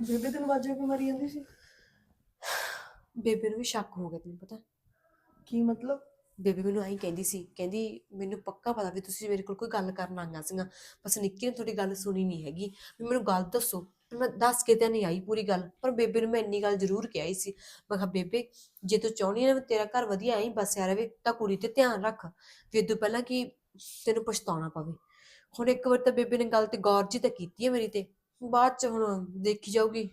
ਬੇਬੇ ਤੈਨੂੰ ਵਾਜਾ ਕਿਉਂ ਮਾਰੀ ਜਾਂਦੀ ਸੀ? ਬੇਬੇ ਨੂੰ ਵੀ ਸ਼ੱਕ ਹੋ ਗਿਆ ਤੈਨੂੰ ਪਤਾ। ਕੀ ਮਤਲਬ? ਬੇਬੇ ਮੈਨੂੰ ਆਈ ਕਹਿੰਦੀ ਸੀ ਕਹਿੰਦੀ ਮੈਨੂੰ ਪੱਕਾ ਪਤਾ ਵੀ ਤੁਸੀਂ ਮੇਰੇ ਕੋਲ ਕੋਈ ਗੱਲ ਕਰਨ ਆਈਆਂ ਸੀਗਾ ਬਸ ਨਿੱਕੀ ਨੇ ਤੁਹਾਡੀ ਗੱਲ ਸੁਣੀ ਨਹੀਂ ਹੈਗੀ। ਵੀ ਮੈਨੂੰ ਗੱਲ ਦੱਸੋ ਮੈਂ ਦੱਸ ਕੇ ਤਾਂ ਨਹੀਂ ਆਈ ਪੂਰੀ ਗੱਲ ਪਰ ਬੇਬੇ ਨੂੰ ਮੈਂ ਇੰਨੀ ਗੱਲ ਜ਼ਰੂਰ ਕਿਹਾਈ ਸੀ। ਮੈਂ ਕਿਹਾ ਬੇਬੇ ਜੇ ਤੂੰ ਚਾਹੁੰਦੀ ਹੈ ਨਾ ਵੀ ਤੇਰਾ ਘਰ ਵਧੀਆ ਐਂ ਬਸਿਆ ਰਵੇ ਤਾਂ ਕੁੜੀ ਤੇ ਧਿਆਨ ਰੱਖ ਵੀ ਇਦੋਂ ਪਹਿਲਾਂ ਕਿ ਤੈਨੂੰ ਪਛਤਾਉਣਾ ਪਵੇ। ਹੁਣ ਇੱਕ ਵਾਰ ਤਾਂ ਬੇਬੇ ਨੇ ਗੱਲ ਤੇ ਗੌਰ ਜੀ ਤਾਂ ਕੀਤੀ ਹੈ ਮੇਰੀ ਤੇ। ਬਾਅਦ ਚ ਹੁਣ ਦੇਖੀ ਜਾਊਗੀ।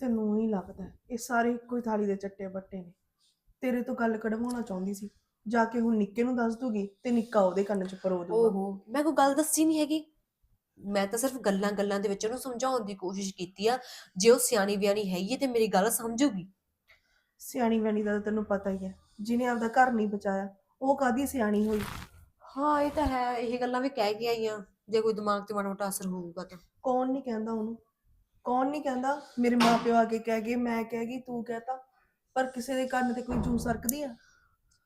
ਤੈਨੂੰ ਹੀ ਲੱਗਦਾ ਹੈ, ਇਹ ਸਾਰੇ ਇੱਕੋ ਹੀ ਥਾਲੀ ਦੇ ਚੱਟੇ ਬੱਟੇ ਨੇ। ਤੇਰੇ ਤੋਂ ਗੱਲ ਕਢਵਾਉਣਾ ਚਾਹੁੰਦੀ ਸੀ। ਜਾ ਕੇ ਹੁਣ ਨਿੱਕੇ ਨੂੰ ਦੱਸ ਦੂਗੀ ਤੇ ਨਿੱਕਾ ਉਹਦੇ ਕੰਨ 'ਚ ਪਰੋ ਦੂਗਾ ਓਹੋ ਮੈਂ ਕੋਈ ਗੱਲ ਦੱਸੀ ਨਹੀਂ ਹੈਗੀ। ਮੈਂ ਤਾਂ ਸਿਰਫ ਗੱਲਾਂ ਗੱਲਾਂ ਦੇ ਵਿੱਚ ਉਹਨੂੰ ਸਮਝਾਉਣ ਦੀ ਕੋਸ਼ਿਸ਼ ਕੀਤੀ ਆ। ਜੇ ਉਹ ਸਿਆਣੀ ਬਿਆਣੀ ਹੈਗੀ ਹੈ ਤੇ ਮੇਰੀ ਗੱਲ ਸਮਝੂਗੀ। ਸਿਆਣੀ ਵੈਣੀ ਦਾ ਤਾਂ ਤੈਨੂੰ ਪਤਾ ਹੀ ਹੈ। ਜਿਹਨੇ ਆਪਦਾ ਘਰ ਨਹੀਂ ਬਚਾਇਆ ਉਹ ਕਾਦੀ ਸਿਆਣੀ ਹੋਈ? ਹਾਂ ਇਹ ਤਾਂ ਹੈ। ਇਹ ਗੱਲਾਂ ਵੀ ਕਹਿ ਕੇ ਆਈਆਂ ਜੇ ਕੋਈ ਦਿਮਾਗ ਤੇ ਮਾੜਾ ਮੋਟਾ ਅਸਰ ਹੋਊਗਾ ਤਾਂ। ਕੌਣ ਨਹੀਂ ਕਹਿੰਦਾ ਉਹਨੂੰ? ਕੌਣ ਨਹੀਂ ਕਹਿੰਦਾ ਮੇਰੇ ਮਾਪਿਓ ਆ ਕੇ ਕਹਿ ਗਏ ਮੈਂ ਕਹਿ ਗਈ ਤੂੰ ਕਹਤਾ ਪਰ ਕਿਸੇ ਦੇ ਕੰਨ ਤੇ ਕੋਈ ਜੂ ਸਰਕਦੀ ਆ?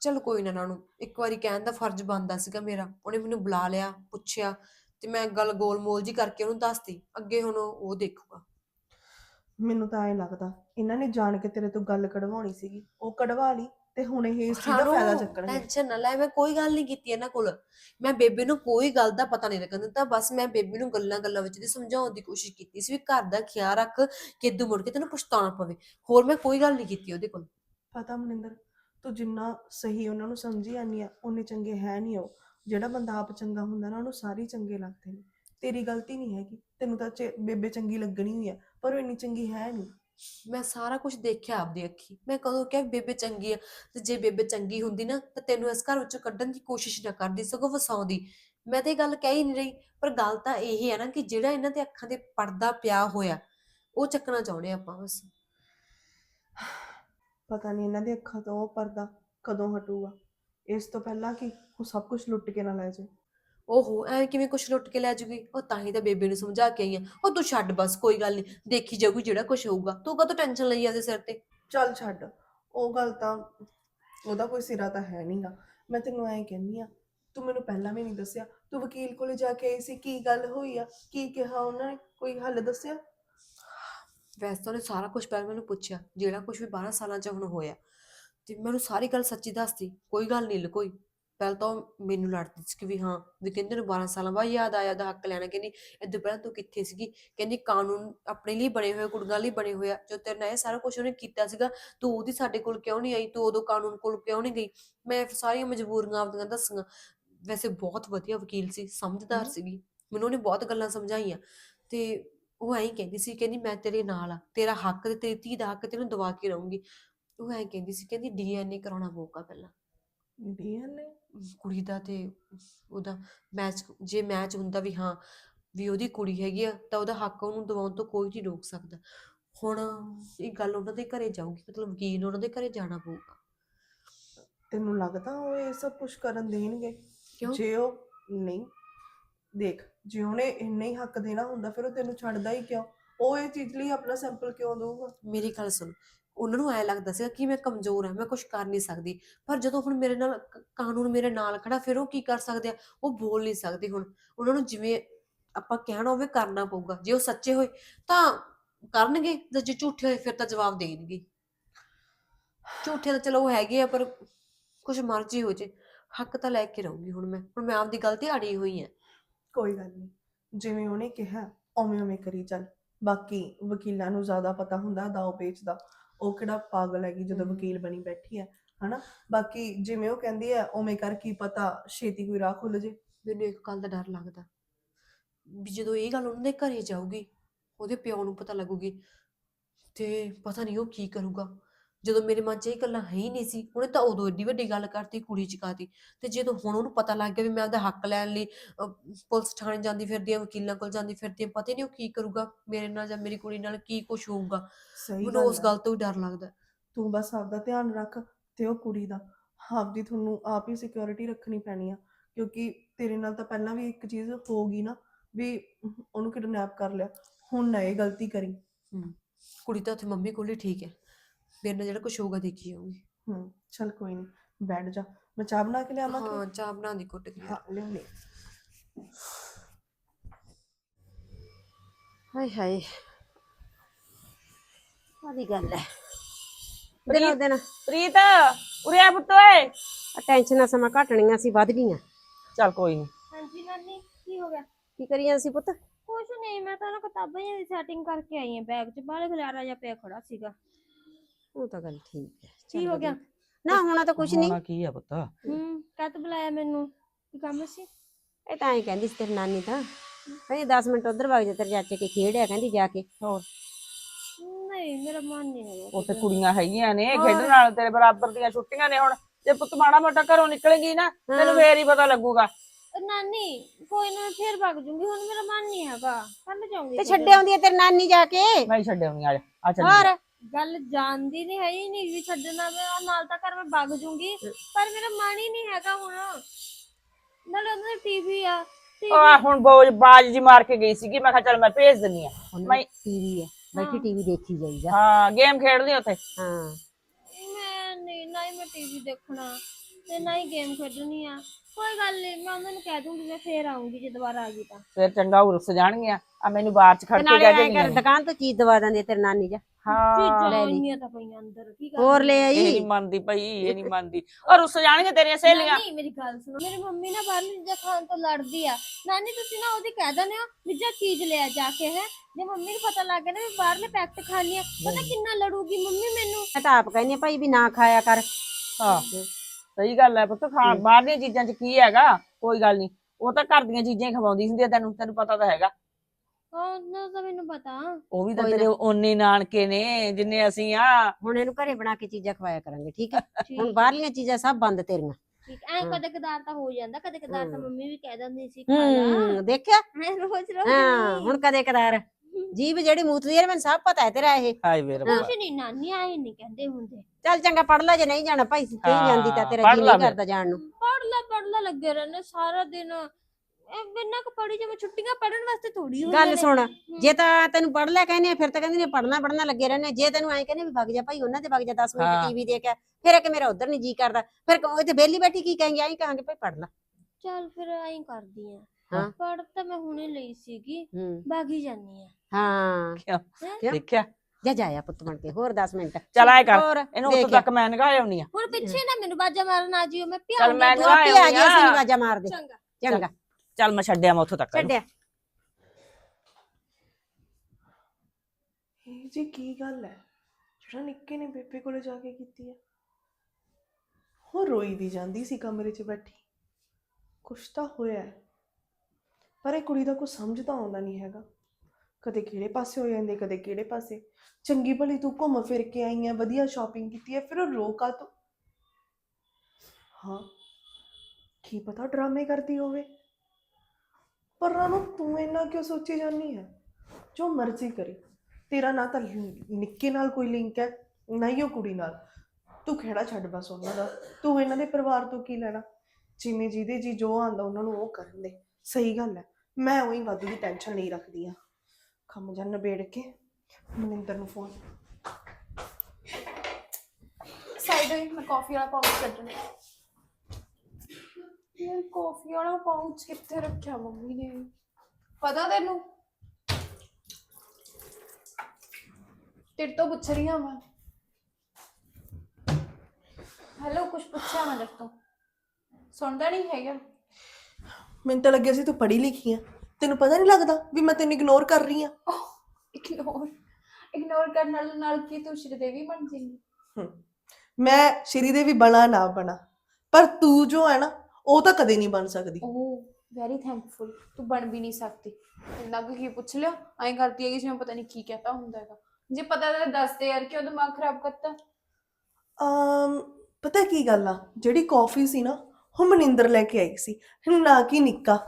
ਚਲ ਕੋਈ ਨਾ ਨਾਨੂੰ ਇੱਕ ਵਾਰੀ ਕਹਿਣ ਦਾ ਫਰਜ਼ ਬਣਦਾ ਸੀਗਾ ਮੇਰਾ। ਉਹਨੇ ਮੈਨੂੰ ਬੁਲਾ ਲਿਆ ਪੁੱਛਿਆ ਤੇ ਮੈਂ ਗੱਲ ਗੋਲ-ਮੋਲ ਜੀ ਕਰਕੇ ਉਹਨੂੰ ਦੱਸਤੀ। ਅੱਗੇ ਹੁਣ ਉਹ ਉਹ ਦੇਖੂਗਾ। ਮੈਨੂੰ ਤਾਂ ਐਂ ਲੱਗਦਾ ਇਹਨਾਂ ਨੇ ਜਾਣ ਕੇ ਤੇਰੇ ਤੋਂ ਗੱਲ ਕਢਵਾਉਣੀ ਸੀਗੀ। ਉਹ ਕਢਵਾ ਲਈ। ਤੇ ਹੁਣ ਇਹ ਇਸ ਚੀਜ਼ ਦਾ ਫਾਇਦਾ ਚੱਕਣਗੇ। ਟੈਨਸ਼ਨ ਨਾ ਲੈ ਮੈਂ ਕੋਈ ਗੱਲ ਨਹੀਂ ਕੀਤੀ ਇਹਨਾਂ ਕੋਲ। ਮੈਂ ਬੇਬੇ ਨੂੰ ਕੋਈ ਗੱਲ ਦਾ ਪਤਾ ਨਹੀਂ ਲੱਗਣ ਦਿੱਤਾ ਬਸ ਮੈਂ ਬੇਬੇ ਨੂੰ ਗੱਲਾਂ ਗੱਲਾਂ ਵਿੱਚ ਦੀ ਸਮਝਾਉਣ ਦੀ ਕੋਸ਼ਿਸ਼ ਕੀਤੀ ਸੀ ਵੀ ਘਰ ਦਾ ਖਿਆਲ ਰੱਖ ਕਿ ਇਦੋਂ ਮੁੜ ਕੇ ਤੈਨੂੰ ਪਛਤਾਉਣਾ ਪਵੇ। ਹੋਰ ਮੈਂ ਕੋਈ ਗੱਲ ਨਹੀਂ ਕੀਤੀ ਉਹਦੇ ਕੋਲ। ਪਤਾ ਮਨਿੰਦਰ ਤੂੰ ਜਿੰਨਾ ਸਹੀ ਉਹਨਾਂ ਨੂੰ ਸਮਝੀ ਜਾਂਦੀ ਆ ਉਹਨੇ ਚੰਗੇ ਹੈ ਨਹੀਂ ਉਹ। ਜਿਹੜਾ ਬੰਦਾ ਆਪ ਚੰਗਾ ਹੁੰਦਾ ਨਾ ਉਹਨੂੰ ਸਾਰੇ ਹੀ ਚੰਗੇ ਲੱਗਦੇ ਨੇ। ਤੇਰੀ ਗਲਤੀ ਨਹੀਂ ਹੈਗੀ। ਤੈਨੂੰ ਤਾਂ ਚੇ- ਬੇਬੇ ਚੰਗੀ ਲੱਗਣੀ ਹੋਈ ਆ ਪਰ ਉਹ ਇੰਨੀ ਚੰਗੀ ਹੈ ਨਹੀਂ ਮੈਂ ਸਾਰਾ ਕੁਝ ਦੇਖਿਆ ਆਪਦੀ ਅੱਖੀ। ਮੈਂ ਕਦੋਂ ਕਿਹਾ ਵੀ ਬੇਬੇ ਚੰਗੀ ਆ ਤੇ ਜੇ ਬੇਬੇ ਚੰਗੀ ਹੁੰਦੀ ਨਾ ਤਾਂ ਤੈਨੂੰ ਇਸ ਘਰ ਵਿੱਚੋਂ ਕੱਢਣ ਦੀ ਕੋਸ਼ਿਸ਼ ਨਾ ਕਰਦੀ, ਸਗੋਂ ਵਸਾਉਂਦੀ। ਮੈਂ ਤੇ ਇਹ ਗੱਲ ਕਹਿ ਹੀ ਨਹੀਂ ਰਹੀ, ਪਰ ਗੱਲ ਤਾਂ ਇਹ ਹੈ ਨਾ ਕਿ ਜਿਹੜਾ ਇਹਨਾਂ ਦੇ ਅੱਖਾਂ ਤੇ ਪਰਦਾ ਪਿਆ ਹੋਇਆ, ਉਹ ਚੱਕਣਾ ਚਾਹੁੰਦੇ ਆਪਾਂ ਬਸ। ਪਤਾ ਨਹੀਂ ਇਹਨਾਂ ਦੇ ਅੱਖਾਂ ਤੋਂ ਉਹ ਪਰਦਾ ਕਦੋਂ ਹਟੂਗਾ। ਇਸ ਤੋਂ ਪਹਿਲਾਂ ਕਿ ਉਹ ਸਭ ਕੁਝ ਲੁੱਟ ਕੇ ਨਾ ਲੈ ਜਾਏ। ਓਹੋ ਐ ਕਿਵੇਂ ਕੁਛ ਲੁੱਟ ਕੇ ਲੈ ਜੂਗੀ? ਉਹ ਤਾਂ ਹੀ ਤਾਂ ਬੇਬੇ ਨੂੰ ਸਮਝਾ ਕੇ ਆਈ ਆ। ਉਹ ਤੂੰ ਛੱਡ ਬਸ ਕੋਈ ਗੱਲ ਨਹੀਂ। ਦੇਖੀ ਜਾਊਗੀ ਜਿਹੜਾ ਕੁਛ ਹੋਊਗਾ। ਤੂੰ ਕਦੋਂ ਟੈਨਸ਼ਨ ਲਈ ਆਦੇ ਸਿਰ ਤੇ? ਚੱਲ ਛੱਡ। ਉਹ ਗੱਲ ਤਾਂ ਉਹਦਾ ਕੋਈ ਸਿਰਾ ਤਾਂ ਹੈ ਨਹੀਂਗਾ ਮੈਂ ਤੈਨੂੰ ਐਂ ਕਹਿੰਨੀ ਆ ਤੂੰ ਮੈਨੂੰ ਪਹਿਲਾਂ ਵੀ ਨਹੀਂ ਦੱਸਿਆ। ਤੂੰ ਵਕੀਲ ਕੋਲੇ ਜਾ ਕੇ ਆਈ ਸੀ ਕੀ ਗੱਲ ਹੋਈ ਆ? ਕੀ ਕਿਹਾ ਉਹਨਾਂ ਨੇ? ਕੋਈ ਹੱਲ ਦੱਸਿਆ? ਵੈਸੇ ਤਾਂ ਉਹਨੇ ਸਾਰਾ ਕੁਝ ਪਹਿਲਾਂ ਮੈਨੂੰ ਪੁੱਛਿਆ। ਜਿਹੜਾ ਕੁਝ ਵੀ 12 ਸਾਲਾਂ ਚ ਹੁਣ ਹੋਇਆ। ਤੇ ਮੈਨੂੰ ਸਾਰੀ ਗੱਲ ਸੱਚੀ ਦੱਸਤੀ। ਕੋਈ ਗੱਲ ਨਹੀਂ ਲੁਕੋਈ। ਪਹਿਲਾਂ ਤਾਂ ਉਹ ਮੈਨੂੰ ਲੜਦੀ ਸੀ ਕਿ ਵੀ ਹਾਂ ਵੀ ਕਹਿੰਦੇ ਨੂੰ 12 ਸਾਲਾਂ ਬਾਅਦ ਯਾਦ ਆਇਆ ਦਾ ਹੱਕ ਲੈਣਾ ਕਹਿੰਦੀ ਇਦੋਂ ਪਹਿਲਾਂ ਤੂੰ ਕਿੱਥੇ ਸੀਗੀ? ਕਹਿੰਦੀ ਕਾਨੂੰਨ ਆਪਣੇ ਲਈ ਬਣੇ ਹੋਏ ਕੁੜੀਆਂ ਲਈ ਬਣੇ ਹੋਏ ਆ। ਜੋ ਤੇਰੇ ਨਾਲ ਇਹ ਸਾਰਾ ਕੁਝ ਉਹਨੇ ਕੀਤਾ ਸੀਗਾ ਤੂੰ ਉਹਦੀ ਸਾਡੇ ਕੋਲ ਕਿਉਂ ਨਹੀਂ ਆਈ? ਤੂੰ ਉਦੋਂ ਕਾਨੂੰਨ ਕੋਲ ਕਿਉਂ ਨਹੀਂ ਗਈ? ਮੈਂ ਫਿਰ ਸਾਰੀਆਂ ਮਜਬੂਰੀਆਂ ਆਪਦੀਆਂ ਦੱਸੀਆਂ। ਵੈਸੇ ਬਹੁਤ ਵਧੀਆ ਵਕੀਲ ਸੀ ਸਮਝਦਾਰ। ਸੀਗੀ। ਮੈਨੂੰ ਉਹਨੇ ਬਹੁਤ ਗੱਲਾਂ ਸਮਝਾਈਆਂ। ਤੇ ਉਹ ਐਂ ਕਹਿੰਦੀ ਸੀ ਕਹਿੰਦੀ ਮੈਂ ਤੇਰੇ ਨਾਲ ਆ ਤੇਰਾ ਹੱਕ ਤੇ ਤੇਰੀ ਧੀ ਦਾ ਹੱਕ ਤੈਨੂੰ ਦਵਾ ਕੇ ਰਹੂੰਗੀ। ਉਹ ਐਂ ਕਹਿੰਦੀ ਸੀ ਕਹਿੰਦੀ ਡੀਐਨਏ ਕਰਾਉਣਾ ਪਊਗਾ ਪਹਿਲਾਂ। ਡੀਐਨਏ ਅਮ ਕੁੜੀ ਦਾ ਤੇ ਉਹਦਾ ਮੈਚ ਜੇ ਮੈਚ ਹੁੰਦਾ ਵੀ ਹਾਂ ਵੀ ਉਹਦੀ ਕੁੜੀ ਹੈਗੀ ਆ ਤਾਂ ਉਹਦਾ ਹੱਕ ਉਹਨੂੰ ਦਿਵਾਉਣ ਤੋਂ ਕੋਈ ਨਹੀਂ ਰੋਕ ਸਕਦਾ। ਹੁਣ ਇਹ ਗੱਲ ਉਹਨਾਂ ਦੇ ਘਰੇ ਜਾਊਗੀ ਮਤਲਬ ਵਕੀਲ ਨੂੰ ਉਹਨਾਂ ਦੇ ਘਰੇ ਜਾਣਾ ਪਊਗਾ। ਤੈਨੂੰ ਲੱਗਦਾ ਉਹ ਇਹ ਸਭ ਕੁਝ ਕਰਨ ਦੇਣਗੇ? ਕਿਉਂ? ਜੇ ਉਹ ਨਹੀਂ ਦੇਖ ਜੇ ਉਹਨੇ ਇੰਨਾ ਹੀ ਹੱਕ ਦੇਣਾ ਹੁੰਦਾ ਫਿਰ ਉਹ ਤੈਨੂੰ ਛੱਡਦਾ ਹੀ ਕਿਉਂ? ਉਹ ਇਹ ਚੀਜ਼ ਲਈ ਆਪਣਾ ਸੈਂਪਲ ਕਿਉਂ ਦਊਗਾ? ਮੇਰੀ ਗੱਲ ਸੁਣ ਉਹਨਾਂ ਨੂੰ ਐ ਲੱਗਦਾ ਸੀਗਾ ਕਿ ਮੈਂ ਕਮਜ਼ੋਰ ਹਾਂ, ਮੈਂ ਕੁਝ ਕਰ ਨਹੀਂ ਸਕਦੀ। ਪਰ ਜਦੋਂ ਹੁਣ ਮੇਰੇ ਨਾਲ ਕ- ਕਾਨੂੰਨ ਮੇਰੇ ਨਾਲ ਖੜਾ, ਫਿਰ ਉਹ ਕੀ ਕਰ ਸਕਦੇ ਆ? ਉਹ ਬੋਲ ਨਹੀਂ ਸਕਦੇ ਹੁਣ। ਉਹਨਾਂ ਨੂੰ ਜਿਵੇਂ ਆਪਾਂ ਕਹਿਣਾ ਹੋਵੇ ਕਰਨਾ ਪਊਗਾ। ਜੇ ਉਹ ਸੱਚੇ ਹੋਏ ਤਾਂ ਕਰਨਗੇ, ਤੇ ਜੇ ਝੂਠੇ ਹੋਏ ਫਿਰ ਤਾਂ ਜਵਾਬ ਦੇਣਗੇ। ਝੂਠੇ ਤਾਂ ਚਲੋ ਉਹ ਹੈਗੇ ਆ, ਪਰ ਕੁਝ ਮਰਜ਼ੀ ਹੋ ਜੇ। ਹੱਕ ਤਾਂ ਲੈ ਕੇ ਰਹੂੰਗੀ ਹੁਣ ਮੈਂ। ਹੁਣ ਮੈਂ ਆਪਦੀ ਗਲਤੀ ਅੜੀ ਹੋਈ ਆ। ਕੋਈ ਗੱਲ ਨਹੀਂ। ਜਿਵੇਂ ਉਹਨੇ ਕਿਹਾ, ਉਵੇਂ ਉਵੇਂ ਕਰੀ ਚੱਲ। ਬਾਕੀ ਵਕੀਲਾਂ ਨੂੰ ਜ਼ਿਆਦਾ ਪਤਾ ਹੁੰਦਾ ਦਾਅ ਪੇਚ ਦਾ। ਉਹ ਕਿਹੜਾ ਪਾਗਲ ਹੈਗੀ ਜਦੋਂ। ਵਕੀਲ ਬਣੀ ਬੈਠੀ ਹੈ ਹਨਾ? ਬਾਕੀ ਜਿਵੇਂ ਉਹ ਕਹਿੰਦੀ ਹੈ ਉਵੇਂ ਕਰ ਕੀ ਪਤਾ ਛੇਤੀ ਕੋਈ ਰਾਹ ਖੁੱਲ ਜੇ। ਮੈਨੂੰ ਇੱਕ ਗੱਲ ਦਾ ਡਰ ਲੱਗਦਾ ਵੀ ਜਦੋਂ ਇਹ ਗੱਲ ਉਹਨਾਂ ਦੇ ਘਰੇ ਜਾਊਗੀ ਉਹਦੇ ਪਿਓ ਨੂੰ ਪਤਾ ਲੱਗੂਗੀ ਤੇ ਪਤਾ ਨਹੀਂ ਉਹ ਕੀ ਕਰੂਗਾ। ਜਦੋਂ ਮੇਰੇ ਮਨ 'ਚ ਇਹ ਗੱਲਾਂ ਹੈ ਹੀ ਨਹੀਂ ਸੀ ਉਹਨੇ ਤਾਂ ਉਦੋਂ ਏਡੀ ਵੱਡੀ ਗੱਲ ਕਰਤੀ ਕੁੜੀ ਚਕਾਤੀ। ਤੇ ਜਦੋਂ ਹੁਣ ਉਹਨੂੰ ਪਤਾ ਲੱਗ ਗਿਆ ਵੀ ਮੈਂ ਆਪਦਾ ਹੱਕ ਲੈਣ ਲਈ ਅਹ, ਪੁਲਿਸ ਥਾਣੇ ਜਾਂਦੀ ਫਿਰਦੀ ਆ ਵਕੀਲਾਂ ਕੋਲ ਜਾਂਦੀ ਫਿਰਦੀ ਆ ਪਤਾ ਨਹੀਂ ਉਹ ਕੀ ਕਰੂਗਾ ਮੇਰੇ ਨਾਲ ਜਾਂ ਮੇਰੀ ਕੁੜੀ ਨਾਲ ਕੀ ਕੁਝ ਹੋਊਗਾ। ਸਹੀ ਮੈਨੂੰ ਉਸ। ਗੱਲ ਤੋਂ ਹੀ ਡਰ ਲੱਗਦਾ। ਤੂੰ ਬਸ ਆਪਦਾ ਧਿਆਨ ਰੱਖ ਤੇ ਉਹ ਕੁੜੀ ਦਾ। ਆਪਦੀ ਤੁਹਾਨੂੰ ਆਪ ਹੀ ਸਿਕਿਉਰਿਟੀ ਰੱਖਣੀ ਪੈਣੀ ਆ ਕਿਉਂਕਿ ਤੇਰੇ ਨਾਲ ਤਾਂ ਪਹਿਲਾਂ ਵੀ ਇੱਕ ਚੀਜ਼ ਹੋ ਗਈ ਨਾ ਵੀ ਉਹਨੂੰ ਕਿਡਨੈਪ ਕਰ ਲਿਆ। ਹੁਣ ਨਾ ਇਹ ਗਲਤੀ ਕਰੀ। ਕੁੜੀ ਤਾਂ ਉੱਥੇ ਮੰਮੀ ਕੋਲ ਹੀ ਠੀਕ ਹੈ। ਮੇਰੇ ਨਾਲ ਜਿਹੜਾ ਕੁਝ ਹੋਊਗਾ ਦੇਖੀ ਜਾਊਗੀ। ਹੂੰ ਚਲ ਕੋਈ ਨਹੀਂ ਬੈਠ ਜਾ। ਮੈਂ ਚਾਹ ਬਣਾ ਕੇ ਲਿਆਵਾਂ ਕਿ? ਹਾਂ ਚਾਹ ਬਣਾਉਣ ਦੀ ਕੁੱਟ ਕੇ। ਹਾਂ ਲਿਆਉਣੀ ਹਾਏ ਹਾਏ। ਦੀ ਗੱਲ ਹੈ ਦਿਨੋ ਦਿਨ। ਪ੍ਰੀਤ ਉਰੇ ਆ ਪੁੱਤ ਓਏ। ਟੈਨਸ਼ਨਾਂ ਸਮਾਂ ਘਟਣੀਆਂ ਸੀ ਵੱਧ ਗਈਆਂ। ਚੱਲ ਕੋਈ ਨਹੀਂ ਹਾਂਜੀ ਨਾਨੀ ਕੀ ਹੋ ਗਿਆ? ਕੀ ਕਰੀਆਂ ਸੀ ਪੁੱਤ? ਕੁਛ ਨਹੀਂ ਮੈਂ ਤਾਂ ਨਾ ਕਿਤਾਬਾਂ ਹੀ ਦੀ ਸੈਟਿੰਗ ਕਰਕੇ ਆਈ ਹਾਂ ਬੈਗ 'ਚ। ਬਾਹਲੇ ਖਿਲਾਰਾ ਜਿਹਾ ਪਿਆ ਖੜਾ ਸੀਗਾ। ਉਹ ਤਾਂ ਗੱਲ ਠੀਕ ਹੈ। ਕੀ ਹੋ ਗਿਆ? ਨਾ ਹੋਣਾ ਤਾਂ ਕੁਝ ਨਹੀਂ। ਹੋਣਾ ਕੀ ਆ ਪੁੱਤ? ਹੂੰ ਕਦ ਬੁਲਾਇਆ ਮੈਨੂੰ? ਕੀ ਕੰਮ ਸੀ? ਇਹ ਤਾਂ ਐਂ ਕਹਿੰਦੀ ਸੀ ਤੇਰੀ ਨਾਨੀ ਤਾਂ। ਕਹਿੰਦੀ 10 ਮਿੰਟ ਉਧਰ ਵਗ ਜਾ ਤੇਰੇ ਚਾਚੇ ਕੇ ਖੇੜਿਆ ਕਹਿੰਦੀ ਜਾ ਕੇ। ਹੋਰ? ਨਹੀਂ ਮੇਰਾ ਮਨ ਨਹੀਂ ਹੈਗਾ ਉੱਥੇ। ਕੁੜੀਆਂ ਹੈਗੀਆਂ ਨੇ। ਖੇਡਣ ਨਾਲ ਤੇਰੇ ਬਰਾਬਰ ਦੀਆਂ ਛੁੱਟੀਆਂ ਨੇ ਹੁਣ। ਜੇ ਪੁੱਤ ਮਾੜਾ ਮੋਟਾ ਘਰੋਂ ਨਿਕਲੇਗੀ ਨਾ ਤੈਨੂੰ। ਫੇਰ ਹੀ ਪਤਾ ਲੱਗੂਗਾ। ਨਾਨੀ ਕੋਈ ਨਾ ਫੇਰ ਭੱਗ ਜੂੰਗੀ ਹੁਣ ਮੇਰਾ ਮਨ ਨਹੀਂ ਹੈਗਾ। ਕੱਲ ਜਾਊਂਗੀ ਤੇ ਛੱਡ ਆਉਂਦੀ ਹੈ ਤੇਰੀ ਨਾਨੀ ਜਾ ਕੇ? ਮੈਂ ਹੀ ਛੱਡਿਆ ਨਹੀਂ ਆ ਜਾ। ਆ ਚੱਲ ਹੋਰ? ਗੱਲ ਜਾਣਦੀ ਨਹੀਂ ਹੈ ਹੀ ਨਹੀਂ ਵੀ ਛੱਡਣਾ ਮੈਂ ਉਹ ਨਾਲ ਤਾਂ ਕਰ ਮੈਂ ਭੱਗ ਜੂੰਗੀ ਪਰ ਮੇਰਾ ਮਨ ਹੀ ਨਹੀਂ ਹੈਗਾ ਹੁਣ। ਨਾਲੇ ਉਹਨਾਂ ਦੀ ਟੀਵੀ ਆ ਆ ਹੁਣ ਬੋਝ ਬਾਜ ਜੀ ਮਾਰ ਕੇ ਗਈ ਸੀਗੀ ਮੈਂ ਕਿਹਾ ਚੱਲ ਮੈਂ ਭੇਜ ਦਿੰਨੀ ਆ। ਮੈਂ ਟੀਵੀ ਹੈ ਬੈਠੀ। ਟੀਵੀ ਦੇਖੀ ਜਾਈਦਾ। ਹਾਂ ਗੇਮ ਖੇਡਦੀ ਉੱਥੇ। ਹਾਂ। ਮੈਂ ਨਹੀਂ ਨਾ ਹੀ ਮੈਂ ਟੀਵੀ ਦੇਖਣਾ ਤੇ ਨਾ ਹੀ ਗੇਮ ਖੇਡਣੀ ਆ। ਕੋਈ ਗੱਲ ਨਹੀਂ ਮੈਂ ਉਹਨਾਂ ਨੂੰ ਕਹਿ ਦੂੰਗੀ ਮੈਂ ਫੇਰ ਆਉਂਗੀ ਜੇ ਦੁਬਾਰਾ ਆ ਗਈ ਤਾਂ। ਫੇਰ ਚੰਗਾ ਉਰਸ ਜਾਣਗੀਆਂ। ਆ ਮੈਨੂੰ ਬਾਹਰ ਚ ਖੜ ਕੇ ਕਹਿ ਨੇ। ਦੁਕਾਨ ਤੋਂ ਚੀਜ਼ ਦਵਾ ਦਿੰਦੀ ਤੇਰੀ ਨਾਨੀ ਜਾ। ਹਾਂ। ਲੈ ਲਈ। ਇੰਨੀਆਂ ਤਾਂ ਪਈਆਂ ਅੰਦਰ ਕੀ ਕਰ ਹੋਰ ਲੈ ਇਹ ਆਈ ਨਹੀਂ ਮੰਨਦੀ ਭਈ ਇਹ ਨਹੀਂ ਮੰਨਦੀ। ਔਰ ਉਸ ਜਾਣਗੇ ਤੇਰੀਆਂ ਸਹੇਲੀਆਂ। ਨਹੀਂ ਮੇਰੀ ਗੱਲ ਸੁਣੋ ਮੇਰੀ ਮੰਮੀ ਨਾ ਬਾਹਰ ਚੀਜ਼ਾਂ ਖਾਣ ਤੋਂ ਲੜਦੀ ਆ। ਨਾਨੀ ਤੁਸੀਂ ਨਾ ਉਹਦੀ ਕਹਿ ਦਿੰਦੇ ਹੋ ਵੀ ਜਾ ਚੀਜ਼ ਲਿਆ ਜਾ ਕੇ ਹੈ। ਜੇ ਮੰਮੀ ਨੂੰ ਪਤਾ ਲੱਗ ਗਿਆ ਨਾ ਵੀ ਬਾਹਰਲੇ ਪੈਕਟ ਖਾਣੀ ਆ ਪਤਾ ਕਿੰਨਾ ਲੜੂਗੀ ਮੰਮੀ ਮੈਨੂੰ? ਮੈਂ ਤਾਂ ਆਪ ਕਹਿੰਦੀ ਹਾਂ ਭਾਈ ਵੀ ਨਾ ਖਾਇਆ ਕਰ। ਹਾਂ ਸਹੀ ਗੱਲ ਹੈ ਪੁੱਤ ਖਾਣ ਬਾਹਰ ਦੀਆਂ ਚੀਜ਼ਾਂ 'ਚ ਕੀ ਹੈਗਾ? ਕੋਈ ਗੱਲ ਨਹੀਂ। ਉਹ ਤਾਂ ਘਰ ਦੀਆਂ ਚੀਜ਼ਾਂ ਹੀ ਖਵਾਉਂਦੀ ਹੁੰਦੀ ਆ ਤੈਨੂੰ ਤੈਨੂੰ ਪਤਾ ਤਾਂ ਹੈਗਾ। ਉਹਨਾਂ ਤਾਂ ਮੈਨੂੰ ਪਤਾ। ਉਹ ਵੀ ਤਾਂ ਕੋਈ ਤੇਰੇ। ਓਨੇ ਨਾਨਕੇ ਨੇ ਜਿੰਨੇ ਅਸੀਂ ਆ। ਹੁਣ ਇਹਨੂੰ ਘਰੇ ਬਣਾ ਕੇ ਚੀਜ਼ਾਂ ਖਵਾਇਆ ਕਰਾਂਗੇ ਠੀਕ ਹੈ ਹੁਣ ਬਾਹਰਲੀਆਂ ਚੀਜ਼ਾਂ ਸਭ ਬੰਦ ਤੇਰੀਆਂ। ਠੀਕ ਐ ਹਾਂ। ਕਦੇ ਕਦਾਰ ਤਾਂ ਹੋ ਜਾਂਦਾ ਕਦੇ ਕਦਾਰ ਤਾਂ ਹਮ। ਮੰਮੀ ਵੀ ਕਹਿ ਦਿੰਦੀ ਸੀ ਖਾ ਲਾ। ਹੂੰ ਦੇਖਿਆ? ਮੈਂ ਰੋਜ਼ ਰੋਜ਼ ਹਾਂ ਨਹੀਂ। ਹੁਣ ਕਦੇ ਕਦਾਰ ਜੀਭ ਜਿਹੜੀ ਮੂਤਦੀ ਹੈ ਮੈਨੂੰ ਸਭ ਪਤਾ ਹੈ ਤੇਰਾ ਇਹ। ਹਾਏ ਵੇ ਰੱਬਾ ਕੁਛ ਨਹੀਂ ਨਾਨੀ ਆਏ ਨਹੀਂ ਕਹਿੰਦੇ ਹੁੰਦੇ। ਚੱਲ ਚੰਗਾ ਪੜ ਲੈ ਜੇ ਨਹੀਂ ਜਾਣਾ ਭਾਈ ਨਹੀਂ ਹਾਂ, ਜਾਂਦੀ ਤਾਂ ਤੇਰਾ ਪੜ੍ਹ ਜੀ ਲਾ ਨਹੀਂ ਫਿਰ। ਕਰਦਾ ਜਾਣ ਨੂੰ। ਪੜ ਲੈ ਪੜ ਲੈ ਲੱਗੇ ਰਹਿੰਦੇ ਸਾਰਾ ਦਿਨ। ਇਹ ਬਿਨਾਂ ਕੁ ਪੜੀ ਜਿਵੇਂ ਛੁੱਟੀਆਂ ਪੜਨ ਵਾਸਤੇ ਥੋੜੀ ਹੁੰਦੀਆਂ ਗੱਲ। ਸੁਣ। ਜੇ ਤਾਂ ਤੈਨੂੰ ਪੜ ਲੈ ਕਹਿੰਦੇ ਆ, ਫਿਰ ਤਾਂ ਕਹਿੰਦੇ ਨੇ ਪੜਨਾ ਪੜਨਾ ਲੱਗੇ ਰਹਿੰਦੇ ਆ। ਜੇ ਤੈਨੂੰ ਐਂ ਕਹਿੰਦੇ ਵੀ ਵਗ ਜਾ ਭਾਈ ਉਹਨਾਂ ਦੇ ਵਗ ਜਾ 10 ਮਿੰਟ ਹਾਂ। ਟੀਵੀ ਦੇਖ ਆ ਫਿਰ ਕਿ ਮੇਰਾ ਉਧਰ ਨਹੀਂ ਜੀ ਕਰਦਾ। ਫਿਰ ਕਹੋ ਇੱਥੇ ਵਿਹਲੀ ਬੈਠੀ ਕੀ ਕਹਾਂਗੇ ਐਂ ਕਹਾਂਗੇ ਭਾਈ ਪੜ ਲੈ। ਚੱਲ ਫਿਰ ਐਂ ਕਰਦੀ ਆ। ਹਾਂ। ਪੜ ਤਾਂ ਮੈਂ ਹੁਣੇ ਲਈ ਸੀਗੀ ਹੂੰ। ਬਾਗੀ ਜਾਨੀ ਆ। ਹਾਂ। ਕਿਉਂ? ਦੇਖਿਆ? ਜਾ ਜਾਇਆ ਪੁੱਤ ਬਣ ਕੇ ਹੋਰ 10 ਮਿੰਟ। ਚੱਲ ਆਏ ਕਰ ਹੋਰ ਇਹਨੂੰ ਉੱਥੋਂ ਤੱਕ ਮੈਂ ਨਗਾਇਆ ਆਉਣੀ ਆ। ਹੁਣ ਪਿੱਛੇ ਨਾ ਮੈਨੂੰ ਬਾਜਾ ਮਾਰਨ ਆ ਜਿਓ ਮੈਂ ਚੱਲ ਪਿਆਉਂਗੀ ਮੈਂ ਆ ਜੀ ਆ। ਆਵਾਜ਼ਾਂ ਮਾਰਦੇ। ਚੰਗਾ। ਚੰਗਾ। ਚੱਲ ਮੈਂ ਛੱਡਿਆ ਮੈਂ ਉੱਥੋਂ ਤੱਕ। ਛੱਡਿਆ। ਇਹ ਜੀ ਕੀ ਗੱਲ ਹੈ? ਜਿਹੜਾ ਨਿੱਕੇ ਨੇ ਬੇਬੇ ਕੋਲੇ ਜਾ ਕੇ ਕੀਤੀ ਹੈ। ਉਹ ਰੋਈ ਦੀ ਜਾਂਦੀ ਸੀ ਕਮਰੇ 'ਚ ਬੈਠੀ। ਕੁਛ ਤਾਂ ਹੋਇਆ ਹੈ। ਪਰ ਇਹ ਕੁੜੀ ਦਾ ਕੁਝ ਸਮਝ ਤਾਂ ਆਉਂਦਾ ਨਹੀਂ ਹੈਗਾ। ਕਦੇ ਕਿਹੜੇ ਪਾਸੇ ਹੋ ਜਾਂਦੇ ਕਦੇ ਕਿਹੜੇ ਪਾਸੇ। ਚੰਗੀ ਭਲੀ ਤੂੰ ਘੁੰਮ ਫਿਰ ਕੇ ਆਈ ਹੈ ਵਧੀਆ ਸ਼ਾਪਿੰਗ ਕੀਤੀ ਹੈ ਫਿਰ ਉਹ ਰੋਕਾ ਤੂੰ? ਹਾਂ। ਕੀ ਪਤਾ ਡਰਾਮੇ ਕਰਦੀ ਹੋਵੇ। ਪਰ ਰਾਣੋ, ਤੂੰ ਇੰਨਾ ਕਿਉਂ ਸੋਚੀ ਜਾਂਦੀ ਹੈ? ਜੋ ਮਰਜ਼ੀ ਕਰੇ। ਤੇਰਾ ਨਾ ਤਾਂ ਨਿੱਕੇ ਨਾਲ ਕੋਈ ਲਿੰਕ ਹੈ, ਨਾ ਹੀ ਉਹ ਕੁੜੀ ਨਾਲ। ਤੂੰ ਖੇੜਾ ਛੱਡ ਬਸ ਉਹਨਾਂ ਦਾ। ਤੂੰ ਇਹਨਾਂ ਦੇ ਪਰਿਵਾਰ ਤੋਂ ਕੀ ਲੈਣਾ? ਜਿਵੇਂ ਜਿਹਦੇ ਜੀ ਜੋ ਆਂਦਾ ਉਹਨਾਂ ਨੂੰ ਉਹ ਕਰਨ ਦੇ। ਸਹੀ ਗੱਲ ਹੈ। ਮੈਂ ਉਹੀ ਵਾਧੂ ਦੀ ਟੈਨਸ਼ਨ ਨਹੀਂ ਰੱਖਦੀ ਆ ਕੰਮ ਜਨ ਨਿਬੇੜ ਕੇ ਮਨਿੰਦਰ ਨੂੰ ਫੋਨ ਸਾਈਡ ਹੋਈ, ਮੈਂ ਕਾਫੀ ਵਾਲਾ ਪਾਊਚ ਕੱਢਣਾ ਯਾਰ ਕਾਫੀ ਵਾਲਾ ਪਾਊਚ ਕਿੱਥੇ ਰੱਖਿਆ ਮੰਮੀ ਨੇ? ਪਤਾ ਤੈਨੂੰ? ਤੇਰੇ ਤੋਂ ਪੁੱਛ ਰਹੀ ਹਾਂ ਮੈਂ। ਹੈਲੋ ਕੁਝ ਪੁੱਛਿਆ ਮੈਂ ਤੇਰੇ ਤੋਂ? ਸੁਣਦਾ ਨਹੀਂ ਹੈਗਾ। ਮੈਨੂੰ ਤਾਂ ਲੱਗਿਆ ਸੀ ਤੂੰ ਪੜ੍ਹੀ ਲਿਖੀ ਆ। ਤੈਨੂੰ ਪਤਾ ਨਹੀਂ ਲੱਗਦਾ ਵੀ ਮੈਂ ਤੈਨੂੰ ਇਗਨੋਰ ਕਰ ਰਹੀ ਆ ਇਗਨੋਰ ਇਗਨੋਰ ਕਰਨ ਨਾਲ ਨਾਲ ਕੀ ਤੂੰ ਸ਼੍ਰੀਦੇਵੀ ਬਣ ਜਾਏਂਗੀ? ਮੈਂ ਸ਼੍ਰੀ ਦੇਵੀ ਬਣਾ ਨਾ ਬਣਾ। ਪਰ ਤੂੰ ਜੋ ਹੈ ਨਾ ਉਹ ਤਾਂ ਕਦੇ ਨਹੀਂ ਬਣ ਸਕਦੀ। ਓਹ ਵੈਰੀ ਥੈਂਕਫੁਲ ਤੂੰ ਬਣ ਵੀ ਨਹੀਂ ਸਕਦੀ। ਇੰਨਾ ਕੁ ਕੀ ਪੁੱਛ ਲਿਆ? ਐਂ ਕਰਦੀ ਹੈ ਕਿ ਜਿਵੇਂ ਪਤਾ ਨਹੀਂ ਕੀ ਕਹਤਾ ਹੁੰਦਾ ਹੈਗਾ। ਜੇ ਪਤਾ ਤਾਂ ਦੱਸ ਦੇ ਯਾਰ ਕਿਉਂ ਦਿਮਾਗ ਖਰਾਬ ਕਰਤਾ। ਅਮ ਪਤਾ ਕੀ ਗੱਲ ਆ? ਜਿਹੜੀ ਕਾਫੀ ਸੀ ਨਾ ਉਹ ਮਨਿੰਦਰ ਲੈ ਕੇ ਆਈ ਸੀ। ਨਾ ਕਿ ਨਿੱਕਾ।